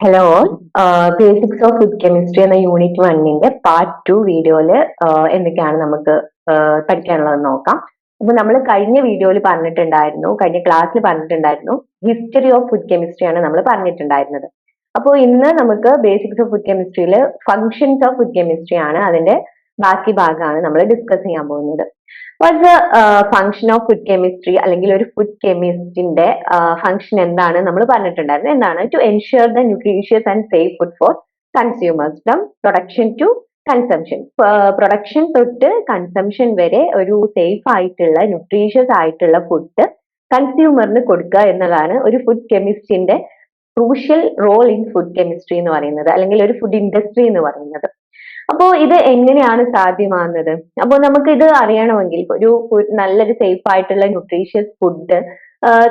Hello basics of food chemistry എന്ന unit വണ്ണിന്റെ part two വീഡിയോയിൽ എന്തൊക്കെയാണ് നമുക്ക് പഠിക്കാനുള്ളത് നോക്കാം. അപ്പൊ നമ്മൾ കഴിഞ്ഞ വീഡിയോയിൽ പറഞ്ഞിട്ടുണ്ടായിരുന്നു കഴിഞ്ഞ ക്ലാസ്സിൽ പറഞ്ഞിട്ടുണ്ടായിരുന്നു ഹിസ്റ്ററി ഓഫ് ഫുഡ് കെമിസ്ട്രി ആണ് നമ്മൾ പറഞ്ഞിട്ടുണ്ടായിരുന്നത്. അപ്പോൾ ഇന്ന് നമുക്ക് ബേസിക്സ് ഓഫ് ഫുഡ് കെമിസ്ട്രിയിൽ ഫങ്ഷൻസ് ഓഫ് ഫുഡ് കെമിസ്ട്രി ആണ് അതിന്റെ ബാക്കി ഭാഗമാണ് നമ്മൾ ഡിസ്കസ് ചെയ്യാൻ പോകുന്നത്. What's the of food chemistry അല്ലെങ്കിൽ ഒരു ഫുഡ് കെമിസ്റ്റിന്റെ ഫംഗ്ഷൻ എന്താണ് നമ്മൾ പറഞ്ഞിട്ടുണ്ടായിരുന്നു. എന്താണ്? To ensure the nutritious and safe food for consumers from production to consumption production തൊട്ട് കൺസംഷൻ വരെ ഒരു സേഫ് ആയിട്ടുള്ള ന്യൂട്രീഷ്യസ് ആയിട്ടുള്ള ഫുഡ് കൺസ്യൂമറിന് കൊടുക്കുക എന്നതാണ് ഒരു food കെമിസ്റ്റിന്റെ crucial role in food chemistry എന്ന് പറയുന്നത്. അല്ലെങ്കിൽ ഒരു ഫുഡ് ഇൻഡസ്ട്രി എന്ന് പറയുന്നത്. അപ്പോ ഇത് എങ്ങനെയാണ് സാധ്യമാകുന്നത്? അപ്പോൾ നമുക്ക് ഇത് അറിയണമെങ്കിൽ ഒരു നല്ലൊരു സേഫ് ആയിട്ടുള്ള ന്യൂട്രീഷ്യസ് ഫുഡ്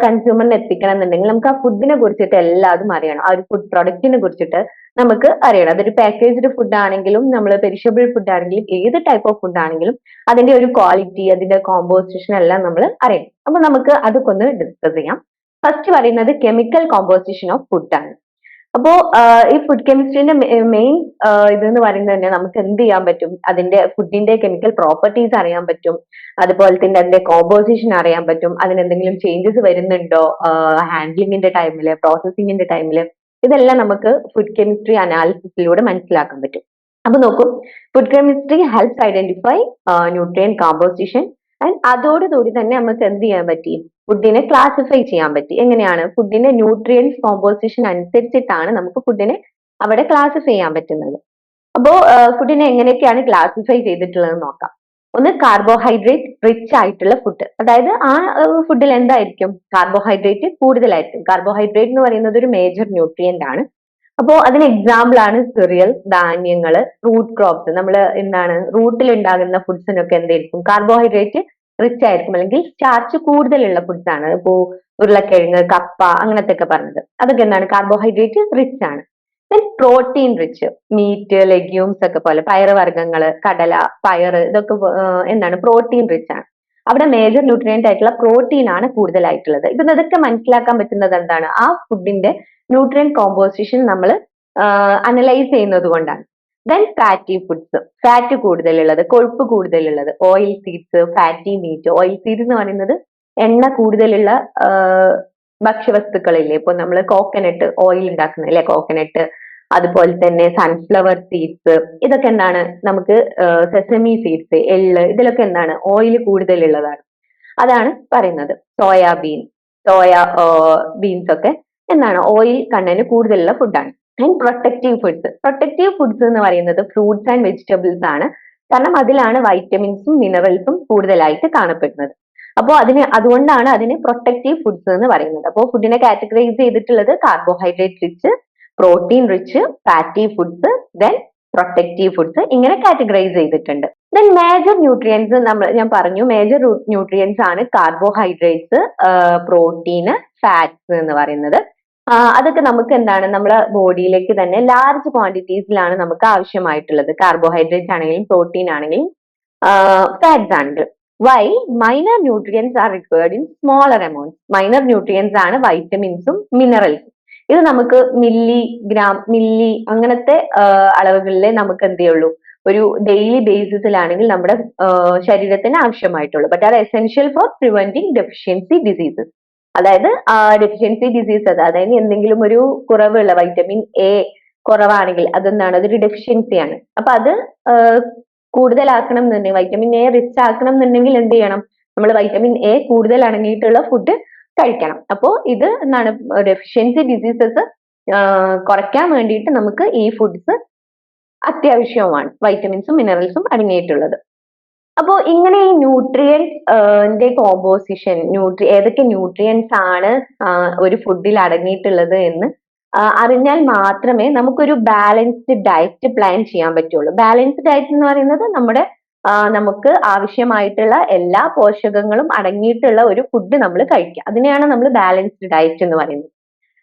കൺസ്യൂമറിന് എത്തിക്കണം എന്നുണ്ടെങ്കിൽ നമുക്ക് ആ ഫുഡിനെ കുറിച്ചിട്ട് എല്ലാതും അറിയണം. ആ ഒരു ഫുഡ് പ്രൊഡക്റ്റിനെ കുറിച്ചിട്ട് നമുക്ക് അറിയണം. അതൊരു പാക്കേജ്ഡ് ഫുഡ് ആണെങ്കിലും നമ്മൾ പെരിഷബിൾ ഫുഡ് ആണെങ്കിലും ഏത് ടൈപ്പ് ഓഫ് ഫുഡ് ആണെങ്കിലും അതിന്റെ ഒരു ക്വാളിറ്റി അതിന്റെ കോമ്പോസിഷൻ എല്ലാം നമ്മൾ അറിയണം. അപ്പൊ നമുക്ക് അതൊക്കെ ഒന്ന് ഡിസ്കസ് ചെയ്യാം. ഫസ്റ്റ് പറയുന്നത് കെമിക്കൽ കോമ്പോസിഷൻ ഓഫ് ഫുഡ് ആണ്. അപ്പോ ഈ ഫുഡ് കെമിസ്ട്രിന്റെ മെയിൻ ഇതെന്ന് പറയുന്നത് തന്നെ നമുക്ക് എന്ത് ചെയ്യാൻ പറ്റും? അതിന്റെ ഫുഡിന്റെ കെമിക്കൽ പ്രോപ്പർട്ടീസ് അറിയാൻ പറ്റും. അതുപോലെ തന്നെ അതിന്റെ കോമ്പോസിഷൻ അറിയാൻ പറ്റും. അതിന് എന്തെങ്കിലും ചേഞ്ചസ് വരുന്നുണ്ടോ? ഹാൻഡ്ലിങ്ങിന്റെ ടൈമിൽ പ്രോസസ്സിങ്ങിന്റെ ടൈമിൽ ഇതെല്ലാം നമുക്ക് ഫുഡ് കെമിസ്ട്രി അനാലിസിസിലൂടെ മനസ്സിലാക്കാൻ പറ്റും. അപ്പൊ നോക്കൂ food chemistry helps identify nutrient composition and അതോടുകൂടി തന്നെ നമുക്ക് എന്ത് ചെയ്യാൻ പറ്റി? ഫുഡിനെ ക്ലാസിഫൈ ചെയ്യാൻ പറ്റി. എങ്ങനെയാണ്? ഫുഡിന്റെ ന്യൂട്രിയൻസ് കോമ്പോസിഷൻ അനുസരിച്ചിട്ടാണ് നമുക്ക് ഫുഡിനെ അവിടെ ക്ലാസിഫൈ ചെയ്യാൻ പറ്റുന്നത്. അപ്പോ ഫുഡിനെ എങ്ങനെയൊക്കെയാണ് ക്ലാസിഫൈ ചെയ്തിട്ടുള്ളത് നോക്കാം. ഒന്ന് കാർബോഹൈഡ്രേറ്റ് റിച്ച് ആയിട്ടുള്ള ഫുഡ് അതായത് ആ ഫുഡിൽ എന്തായിരിക്കും? കാർബോഹൈഡ്രേറ്റ് കൂടുതലായിരിക്കും. കാർബോഹൈഡ്രേറ്റ് എന്ന് പറയുന്നത് ഒരു മേജർ ന്യൂട്രിയന്റ് ആണ്. അപ്പോ അതിന് എക്സാമ്പിൾ ആണ് സിറിയൽ ധാന്യങ്ങൾ റൂട്ട് ക്രോപ്സ് നമ്മൾ എന്താണ്? റൂട്ടിൽ ഉണ്ടാകുന്ന ഫുഡ്സിനൊക്കെ എന്തായിരിക്കും? കാർബോഹൈഡ്രേറ്റ് റിച്ച് ആയിരിക്കും. അല്ലെങ്കിൽ സ്റ്റാർച്ച് കൂടുതലുള്ള ഫുഡ്സ് ആണ്. ഇപ്പോ ഉരുളക്കിഴങ്ങ് കപ്പ അങ്ങനത്തെ ഒക്കെ പറഞ്ഞത്. അതൊക്കെ എന്താണ്? കാർബോഹൈഡ്രേറ്റ് റിച്ച് ആണ്. പ്രോട്ടീൻ റിച്ച് മീറ്റ് ലെഗ്യൂംസ് ഒക്കെ പോലെ. പയറുവർഗങ്ങൾ കടല പയർ ഇതൊക്കെ എന്താണ്? പ്രോട്ടീൻ റിച്ച് ആണ്. അവിടെ മേജർ ന്യൂട്രിയന്റ് ആയിട്ടുള്ള പ്രോട്ടീൻ ആണ് കൂടുതലായിട്ടുള്ളത്. ഇപ്പം ഇതൊക്കെ മനസ്സിലാക്കാൻ പറ്റുന്നത് എന്താണ്? ആ ഫുഡിന്റെ ന്യൂട്രിയൻ കോമ്പോസിഷൻ നമ്മൾ അനലൈസ് ചെയ്യുന്നത് കൊണ്ടാണ്. ദെൻ ഫാറ്റി ഫുഡ്സ് ഫാറ്റ് കൂടുതലുള്ളത് കൊഴുപ്പ് കൂടുതലുള്ളത് oil seeds fatty meat oil seed എന്ന് പറയുന്നത് എണ്ണ കൂടുതലുള്ള ഭക്ഷ്യവസ്തുക്കളില്ലേ? ഇപ്പൊ നമ്മൾ കോക്കനട്ട് ഓയിൽ ഉണ്ടാക്കുന്ന അല്ലെ? കോക്കനട്ട് അതുപോലെ തന്നെ സൺഫ്ലവർ സീഡ്സ് ഇതൊക്കെ എന്താണ്? നമുക്ക് സെസമി സീഡ്സ് എള്ള് ഇതിലൊക്കെ എന്താണ്? ഓയിൽ കൂടുതലുള്ളതാണ്. അതാണ് പറയുന്നത്. സോയാബീൻ സോയ ബീൻസ് ഒക്കെ എന്താണ്? ഓയിൽ കണ്ടന്റ് കൂടുതലുള്ള ഫുഡാണ് and protective foods protective foods എന്ന് പറയുന്നത് ഫ്രൂട്ട്സ് ആൻഡ് വെജിറ്റബിൾസ് ആണ്. കാരണം അതിലാണ് വൈറ്റമിൻസും മിനറൽസും കൂടുതലായിട്ട് കാണപ്പെടുന്നത്. അപ്പോൾ അതിന് അതുകൊണ്ടാണ് അതിന് പ്രൊട്ടക്റ്റീവ് ഫുഡ്സ് എന്ന് പറയുന്നത്. അപ്പോൾ ഫുഡിനെ കാറ്റഗറൈസ് ചെയ്തിട്ടുള്ളത് carbohydrate rich protein rich fatty foods then protective foods ഇങ്ങനെ കാറ്റഗറൈസ് ചെയ്തിട്ടുണ്ട്. ദെൻ മേജർ ന്യൂട്രിയൻസ് നമ്മൾ ഞാൻ പറഞ്ഞു മേജർ ന്യൂട്രിയൻസ് ആണ് കാർബോഹൈഡ്രേറ്റ്സ് പ്രോട്ടീന് ഫാറ്റ്സ് എന്ന് പറയുന്നത്. അതൊക്കെ നമുക്ക് എന്താണ് നമ്മുടെ ബോഡിയിലേക്ക് തന്നെ ലാർജ് ക്വാണ്ടിറ്റീസിലാണ് നമുക്ക് ആവശ്യമായിട്ടുള്ളത്. കാർബോഹൈഡ്രേറ്റ് ആണെങ്കിലും പ്രോട്ടീൻ ആണെങ്കിലും ഫാറ്റ്സ് ആണെങ്കിലും. Why minor nutrients are required in smaller amount minor nutrients ആണ് വൈറ്റമിൻസും മിനറൽസും ഇത് നമുക്ക് മില്ലി ഗ്രാം മില്ലി അങ്ങനത്തെ അളവുകളിലെ നമുക്ക് എന്ത് ചെയ്യുള്ളൂ? ഒരു ഡെയിലി ബേസിസിലാണെങ്കിൽ നമ്മുടെ ശരീരത്തിന് ആവശ്യമായിട്ടുള്ളൂ. But are essential for preventing deficiency diseases അതായത് ആ ഡെഫിഷ്യൻസി ഡിസീസ് അതായത് എന്തെങ്കിലും ഒരു കുറവുള്ള വൈറ്റമിൻ എ കുറവാണെങ്കിൽ അതെന്താണ്? അതൊരു ഡെഫിഷ്യൻസിയാണ് അപ്പൊ അത് കൂടുതലാക്കണം എന്നുണ്ടെങ്കിൽ വൈറ്റമിൻ എ റിച്ച് ആക്കണം എന്നുണ്ടെങ്കിൽ എന്ത് ചെയ്യണം? നമ്മൾ വൈറ്റമിൻ എ കൂടുതൽ അടങ്ങിയിട്ടുള്ള ഫുഡ് കഴിക്കണം. അപ്പോൾ ഇത് എന്താണ്? ഡെഫിഷ്യൻസി ഡിസീസസ് കുറയ്ക്കാൻ വേണ്ടിയിട്ട് നമുക്ക് ഈ ഫുഡ്സ് അത്യാവശ്യവുമാണ്. വൈറ്റമിൻസും മിനറൽസും അടങ്ങിയിട്ടുള്ളത്. അപ്പോൾ ഇങ്ങനെ ഈ ന്യൂട്രിയൻസിന്റെ കോമ്പോസിഷൻ ന്യൂട്രി ഏതൊക്കെ ന്യൂട്രിയൻസ് ആണ് ഒരു ഫുഡിൽ അടങ്ങിയിട്ടുള്ളത് എന്ന് അറിഞ്ഞാൽ മാത്രമേ നമുക്കൊരു ബാലൻസ്ഡ് ഡയറ്റ് പ്ലാൻ ചെയ്യാൻ പറ്റുള്ളൂ. ബാലൻസ്ഡ് ഡയറ്റ് എന്ന് പറയുന്നത് നമ്മുടെ നമുക്ക് ആവശ്യമായിട്ടുള്ള എല്ലാ പോഷകങ്ങളും അടങ്ങിയിട്ടുള്ള ഒരു ഫുഡ് നമ്മൾ കഴിക്കുക. അതിനെയാണ് നമ്മൾ ബാലൻസ്ഡ് ഡയറ്റ് എന്ന് പറയുന്നത്.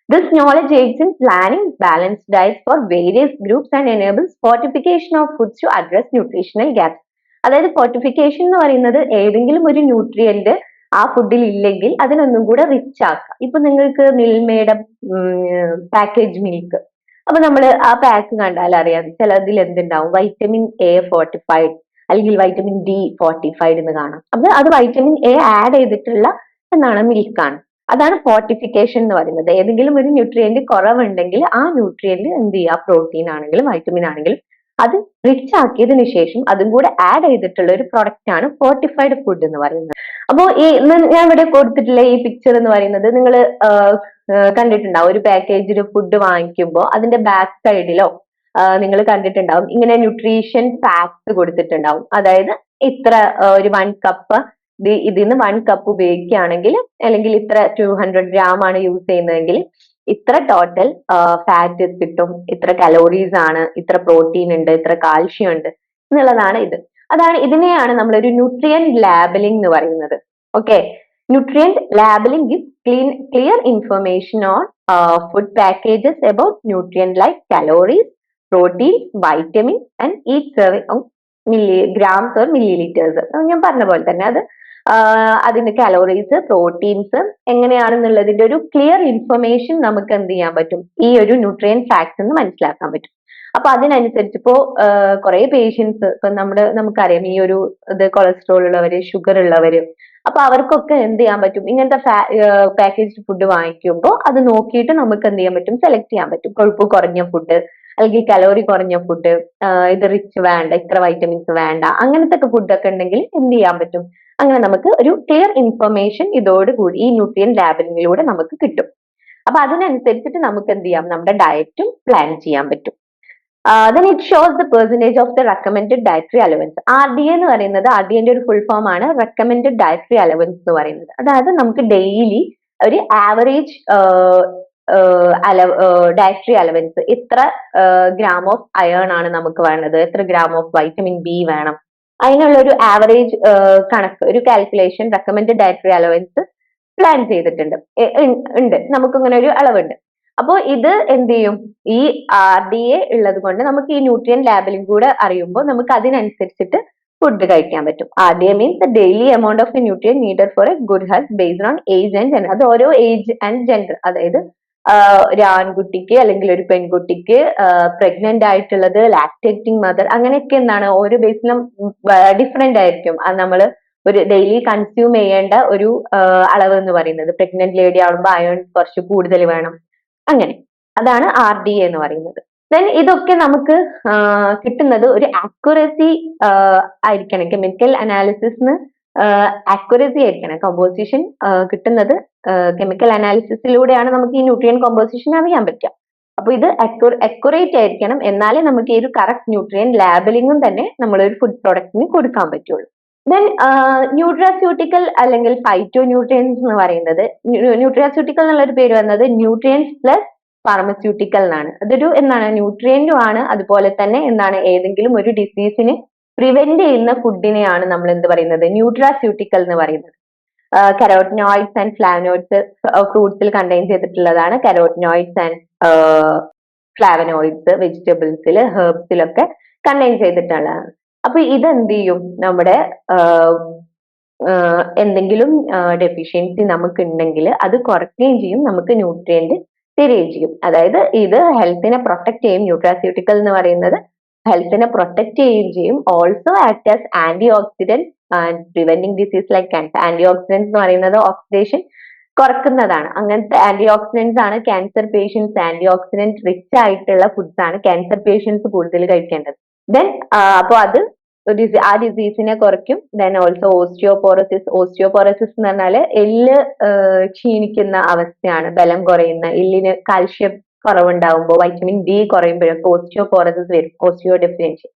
This knowledge aids in planning balanced diet for various groups and enables fortification of foods to address nutritional gaps. അതായത് ഫോർട്ടിഫിക്കേഷൻ എന്ന് പറയുന്നത് ഏതെങ്കിലും ഒരു ന്യൂട്രിയന്റ് ആ ഫുഡിൽ ഇല്ലെങ്കിൽ അതിനൊന്നും കൂടെ റിച്ച് ആക്കാം. ഇപ്പൊ നിങ്ങൾക്ക് മിൽമയുടെ പാക്കേജ് മിൽക്ക് അപ്പൊ നമ്മൾ ആ പാക്ക് കണ്ടാൽ അറിയാം ചിലതിൽ എന്തുണ്ടാവും? വൈറ്റമിൻ എ ഫോർട്ടിഫൈഡ് അല്ലെങ്കിൽ വൈറ്റമിൻ ഡി ഫോർട്ടിഫൈഡ് എന്ന് കാണാം. അപ്പൊ അത് വൈറ്റമിൻ എ ആഡ് ചെയ്തിട്ടുള്ള എന്നാണ് മിൽക്കാണ് അതാണ് ഫോർട്ടിഫിക്കേഷൻ എന്ന് പറയുന്നത്. ഏതെങ്കിലും ഒരു ന്യൂട്രിയന്റ് കുറവുണ്ടെങ്കിൽ ആ ന്യൂട്രിയന്റ് എന്ത് ചെയ്യുക? പ്രോട്ടീൻ ആണെങ്കിലും വൈറ്റമിൻ ആണെങ്കിലും അത് റിച്ച് ആക്കിയതിന് ശേഷം അതും കൂടെ ആഡ് ചെയ്തിട്ടുള്ള ഒരു പ്രൊഡക്റ്റ് ആണ് ഫോർട്ടിഫൈഡ് ഫുഡ് എന്ന് പറയുന്നത്. അപ്പോൾ ഈ ഞാൻ ഇവിടെ കൊടുത്തിട്ടുള്ള ഈ പിക്ചർ എന്ന് പറയുന്നത് നിങ്ങൾ കണ്ടിട്ടുണ്ടാവും. ഒരു പാക്കേജിൽ ഫുഡ് വാങ്ങിക്കുമ്പോൾ അതിന്റെ ബാക്ക് സൈഡിലോ നിങ്ങൾ കണ്ടിട്ടുണ്ടാവും. ഇങ്ങനെ ന്യൂട്രീഷൻ ഫാക്ട്സ് കൊടുത്തിട്ടുണ്ടാവും. അതായത് ഇത്ര ഒരു വൺ കപ്പ് ഇതിൽ നിന്ന് വൺ കപ്പ് ഉപയോഗിക്കുകയാണെങ്കിൽ അല്ലെങ്കിൽ ഇത്ര ടു ഹൺഡ്രഡ് ഗ്രാം ആണ് യൂസ് ചെയ്യുന്നതെങ്കിൽ ഇത്ര ടോട്ടൽ ഫാറ്റ് കിട്ടും ഇത്ര കലോറീസ് ആണ് ഇത്ര പ്രോട്ടീൻ ഉണ്ട് ഇത്ര കാൽഷ്യം ഉണ്ട് എന്നുള്ളതാണ് ഇത്. അതാണ് ഇതിനെയാണ് നമ്മൾ ഒരു ന്യൂട്രിയൻ ലാബലിംഗ് എന്ന് പറയുന്നത്. Okay nutrient labelling give clean clear information on food packages about nutrient like calories protein vitamin and each serving milligrams or millilitres ഞാൻ പറഞ്ഞ പോലെ തന്നെ അത് അതിന്റെ കലോറീസ് പ്രോട്ടീൻസ് എങ്ങനെയാണെന്നുള്ളതിന്റെ ഒരു ക്ലിയർ ഇൻഫർമേഷൻ നമുക്ക് എന്ത് ചെയ്യാൻ പറ്റും? ഈ ഒരു ന്യൂട്രിയൻ ഫാക്ട്സ് എന്ന് മനസ്സിലാക്കാൻ പറ്റും. അപ്പൊ അതിനനുസരിച്ച് ഇപ്പോ കുറെ പേഷ്യൻസ് ഇപ്പൊ നമ്മുടെ നമുക്കറിയാം ഈ ഒരു ഇത് കൊളസ്ട്രോൾ ഉള്ളവര് ഷുഗർ ഉള്ളവര്. അപ്പൊ അവർക്കൊക്കെ എന്ത് ചെയ്യാൻ പറ്റും? ഇങ്ങനത്തെ പാക്കേജ്ഡ് ഫുഡ് വാങ്ങിക്കുമ്പോൾ അത് നോക്കിയിട്ട് നമുക്ക് എന്ത് ചെയ്യാൻ പറ്റും? സെലക്ട് ചെയ്യാൻ പറ്റും. കൊഴുപ്പ് കുറഞ്ഞ ഫുഡ് അല്ലെങ്കിൽ കലോറി കുറഞ്ഞ ഫുഡ് ഇത് റിച്ച് വേണ്ട ഇത്ര വൈറ്റമിൻസ് വേണ്ട അങ്ങനത്തെ ഒക്കെ ഫുഡൊക്കെ ഉണ്ടെങ്കിൽ എന്ത് ചെയ്യാൻ പറ്റും? അങ്ങനെ നമുക്ക് ഒരു ക്ലിയർ ഇൻഫർമേഷൻ ഇതോടുകൂടി ഈ ന്യൂട്രിയൻ ലാബിങ്ങിലൂടെ നമുക്ക് കിട്ടും. അപ്പൊ അതിനനുസരിച്ചിട്ട് നമുക്ക് എന്ത് ചെയ്യാം? നമ്മുടെ ഡയറ്റും പ്ലാൻ ചെയ്യാൻ പറ്റും. Then it shows the percentage of the recommend dietary allowance R D എന്ന് പറയുന്നത് ആർ ഡി എന്റെ ഒരു ഫുൾ ഫോം ആണ്. റെക്കമെൻഡ് ഡയറ്ററി അലവൻസ് എന്ന് പറയുന്നത്. അതായത് നമുക്ക് ഡെയിലി ഒരു ആവറേജ് ഡയറ്ററി അലവൻസ് എത്ര ഗ്രാം ഓഫ് അയേൺ ആണ് നമുക്ക് വേണ്ടത്? എത്ര ഗ്രാം ഓഫ് വൈറ്റമിൻ ബി വേണം? അതിനുള്ള ഒരു ആവറേജ് കണക്ക് ഒരു calculation recommend dietary allowance plan ചെയ്തിട്ടുണ്ട്. ഉണ്ട്. നമുക്കിങ്ങനെ ഒരു അളവുണ്ട്. അപ്പോൾ ഇത് എന്ത് ചെയ്യും? ഈ ആർ ഡി എ ഉള്ളത് കൊണ്ട് നമുക്ക് ഈ ന്യൂട്രിയൻ ലാബിലും കൂടെ അറിയുമ്പോൾ നമുക്ക് അതിനനുസരിച്ചിട്ട് ഫുഡ് കഴിക്കാൻ പറ്റും. R D A means daily amount of nutrient needed for a good health based on age and gender അത് ഓരോ ഏജ് ആൻഡ് ജെൻഡർ അതായത് ഒരു ആൺകുട്ടിക്ക് അല്ലെങ്കിൽ ഒരു പെൺകുട്ടിക്ക് പ്രഗ്നന്റ് ആയിട്ടുള്ളത് ലാക്ടേറ്റിംഗ് മദർ അങ്ങനെയൊക്കെ എന്താണ്? ഓരോ ബേസിലും ഡിഫറെന്റ് ആയിരിക്കും. അത് നമ്മൾ ഒരു ഡെയിലി കൺസ്യൂം ചെയ്യേണ്ട ഒരു അളവ് എന്ന് പറയുന്നത്. പ്രഗ്നന്റ് ലേഡി ആവുമ്പോൾ അയൺ കുറച്ച് കൂടുതൽ വേണം. അങ്ങനെ. അതാണ് ആർ ഡി എന്ന് പറയുന്നത്. ദെൻ ഇതൊക്കെ നമുക്ക് കിട്ടുന്നത് ഒരു ആക്യുറസി ആയിരിക്കണം. കെമിക്കൽ അനാലിസിസിന് ആക്യുറസി ആയിരിക്കണം. കമ്പോസിഷൻ കിട്ടുന്നത് കെമിക്കൽ അനാലിസിസിലൂടെയാണ് നമുക്ക് ഈ ന്യൂട്രിയൻ കോമ്പോസിഷൻ അറിയാൻ പറ്റുക. അപ്പൊ ഇത് അക്യുറേറ്റ് ആയിരിക്കണം. എന്നാലേ നമുക്ക് ഈ ഒരു കറക്റ്റ് ന്യൂട്രിയൻ ലാബലിംഗും തന്നെ നമ്മൾ ഒരു ഫുഡ് പ്രോഡക്റ്റിന് കൊടുക്കാൻ പറ്റുള്ളൂ. ദെൻ ന്യൂട്രാസ്യൂട്ടിക്കൽ അല്ലെങ്കിൽ ഫൈറ്റോ ന്യൂട്രിയൻസ് എന്ന് പറയുന്നത് ന്യൂട്രാസ്യൂട്ടിക്കൽ എന്നുള്ള ഒരു പേര് വന്നത് ന്യൂട്രിയൻസ് പ്ലസ് ഫാർമസ്യൂട്ടിക്കൽ എന്നാണ് അതൊരു എന്താണ് ന്യൂട്രിയന്റും ആണ്. അതുപോലെ തന്നെ എന്താണ് ഏതെങ്കിലും ഒരു ഡിസീസിന് പ്രിവെന്റ് ചെയ്യുന്ന ഫുഡിനെയാണ് നമ്മൾ എന്ത് പറയുന്നത്? ന്യൂട്രാസ്യൂട്ടിക്കൽ എന്ന് പറയുന്നത്. കരോട്ടിനോയിഡ്സ് ആൻഡ് ഫ്ലാവനോയിഡ്സ് ഫ്രൂട്ട്സിൽ കണ്ടെയ്ൻ ചെയ്തിട്ടുള്ളതാണ് കരോട്ടിനോയിഡ്സ് ആൻഡ് ഫ്ലാവനോയിഡ്സ് വെജിറ്റബിൾസിൽ ഹെർബ്സിലൊക്കെ കണ്ടെയ്ൻ ചെയ്തിട്ടുള്ളതാണ്. അപ്പൊ ഇതെന്ത് ചെയ്യും നമ്മുടെ എന്തെങ്കിലും ഡെഫിഷ്യൻസി നമുക്ക് ഉണ്ടെങ്കിൽ അത് കുറയ്ക്കുകയും ചെയ്യും നമുക്ക് ന്യൂട്രിയന്റ് തിരികെ ചെയ്യും. അതായത് ഇത് ഹെൽത്തിനെ പ്രൊട്ടക്ട് ചെയ്യും. ന്യൂട്രാസ്യൂട്ടിക്കൽ എന്ന് പറയുന്നത് ഹെൽത്തിനെ പ്രൊട്ടക്ട് ചെയ്യുകയും ചെയ്യും. Also act as antioxidant and preventing disease like cancer antioxidants എന്ന് പറയുന്നത് ഓക്സിഡേഷൻ കുറക്കുന്നതാണ്. അങ്ങനത്തെ ആന്റി ഓക്സിഡന്റ്സ് ആണ് cancer patients antioxidant rich ആയിട്ടുള്ള ഫുഡ്സ് ആണ് ക്യാൻസർ പേഷ്യൻസ് കൂടുതൽ കഴിക്കേണ്ടത്. ദെൻ അപ്പോൾ അത് ആ ഡിസീസിനെ കുറയ്ക്കും. ദെൻ ഓൾസോ ഓസ്റ്റിയോപോറസിസ് ഓസ്റ്റിയോപോറസിസ് എന്ന് പറഞ്ഞാൽ എല്ല് ക്ഷീണിക്കുന്ന അവസ്ഥയാണ്. ബലം കുറയുന്ന എല്ലിന് കാൽഷ്യം കുറവുണ്ടാവുമ്പോൾ വൈറ്റമിൻ ഡി കുറയുമ്പോഴൊക്കെ ഓസ്റ്റിയോപോറസിസ് വരും ഓസ്റ്റിയോ ഡെഫിഷ്യൻസി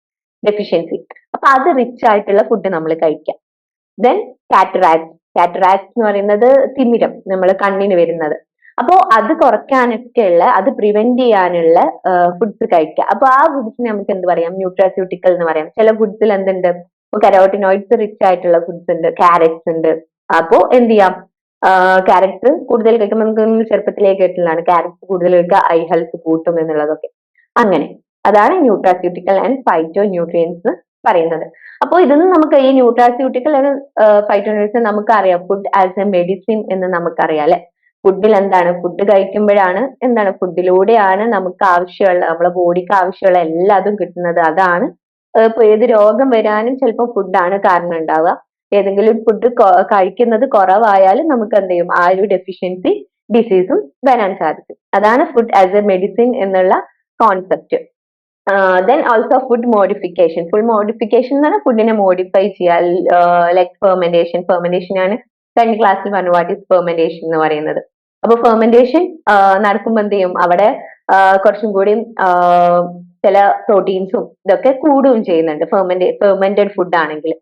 ഡെഫിഷ്യൻസി അപ്പൊ അത് റിച്ച് ആയിട്ടുള്ള ഫുഡ് നമ്മൾ കഴിക്കാം. ദെൻ കാറ്ററാക്സ് കാറ്ററാക്സ് എന്ന് പറയുന്നത് തിമിരം നമ്മൾ കണ്ണിന് വരുന്നത്. അപ്പോൾ അത് കുറയ്ക്കാനൊക്കെയുള്ള അത് പ്രിവെന്റ് ചെയ്യാനുള്ള ഫുഡ്സ് കഴിക്കുക അപ്പൊ ആ ഫുഡ്സിന് നമുക്ക് എന്ത് പറയാം? ന്യൂട്രാസ്യൂട്ടിക്കൽ എന്ന് പറയാം. ചില ഫുഡ്സിൽ എന്തുണ്ട്? കരോട്ടിനോയിഡ്സ് റിച്ച് ആയിട്ടുള്ള ഫുഡ്സ് ഉണ്ട് കാരറ്റ്സ് ഉണ്ട്. അപ്പോൾ എന്ത് ചെയ്യാം? ക്യാരറ്റ്സ് കൂടുതൽ കഴിക്കുമ്പോൾ നമുക്ക് ചെറുപ്പത്തിലേ കേട്ടിട്ടുള്ളതാണ്. ക്യാരറ്റ് കൂടുതൽ കഴിക്കുക ഐ ഹെൽത്ത് കൂട്ടും എന്നുള്ളതൊക്കെ. അങ്ങനെ. അതാണ് ന്യൂട്രാസ്യൂട്ടിക്കൽ ആൻഡ് ഫൈറ്റോ ന്യൂട്രിയൻസ് പറയുന്നത്. അപ്പോൾ ഇതിന്ന് നമുക്ക് ഈ ന്യൂട്രാസ്യൂട്ടിക്കൽ ആൻഡ് ഫൈറ്റോ ന്യൂട്രിയൻസ് നമുക്കറിയാം. ഫുഡ് ആസ് എ മെഡിസിൻ എന്ന് നമുക്കറിയാം അല്ലെ? ഫുഡിൽ എന്താണ്? ഫുഡ് കഴിക്കുമ്പോഴാണ് എന്താണ്? ഫുഡിലൂടെയാണ് നമുക്ക് ആവശ്യമുള്ള നമ്മളെ ബോഡിക്ക് ആവശ്യമുള്ള എല്ലാതും കിട്ടുന്നത്. അതാണ് ഇപ്പൊ ഏത് രോഗം വരാനും ചിലപ്പോൾ ഫുഡാണ് കാരണം ഉണ്ടാവുക. ഏതെങ്കിലും ഫുഡ് കഴിക്കുന്നത് കുറവായാലും നമുക്ക് എന്ത് ചെയ്യും? ആ ഒരു ഡെഫിഷ്യൻസി ഡിസീസും വരാൻ സാധിക്കും. അതാണ് ഫുഡ് ആസ് എ മെഡിസിൻ എന്നുള്ള concept then also food modification full modification എന്ന് പറഞ്ഞാൽ ഫുഡിനെ മോഡിഫൈ ചെയ്യാൽ ലൈക് ഫെർമെന്റേഷൻ ഫെർമെന്റേഷൻ ആണ് കഴിഞ്ഞ ക്ലാസ്സിൽ പറഞ്ഞു. വാട്ട് ഈസ് ഫെർമെന്റേഷൻ എന്ന് പറയുന്നത്. അപ്പൊ ഫെർമെന്റേഷൻ നടക്കുമ്പോൾ എന്ത് ചെയ്യും? അവിടെ കുറച്ചും കൂടി ചില പ്രോട്ടീൻസും ഇതൊക്കെ കൂടുകയും ചെയ്യുന്നുണ്ട്. ഫെർമെന്റ് ഫെർമെന്റഡ് ഫുഡ് ആണെങ്കിൽ.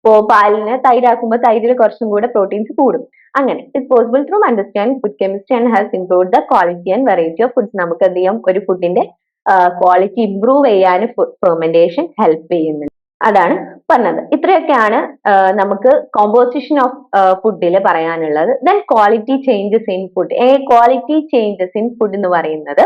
ഇപ്പോ പാലിന് തൈരാക്കുമ്പോൾ തൈരിൽ കുറച്ചും കൂടെ പ്രോട്ടീൻസ് കൂടും. അങ്ങനെ it possible through understand food chemistry and has improve the quality and variety of foods നമുക്ക് ചെയ്യാം? ഒരു ഫുഡിന്റെ ക്വാളിറ്റി ഇംപ്രൂവ് ചെയ്യാൻ ഫെർമെന്റേഷൻ ഹെൽപ്പ് ചെയ്യുന്നുണ്ട്. അതാണ് പറഞ്ഞത്. ഇത്രയൊക്കെയാണ് നമുക്ക് കോമ്പോസിഷൻ ഓഫ് ഫുഡിൽ പറയാനുള്ളത്. Then quality changes in food quality changes in food എന്ന് പറയുന്നത്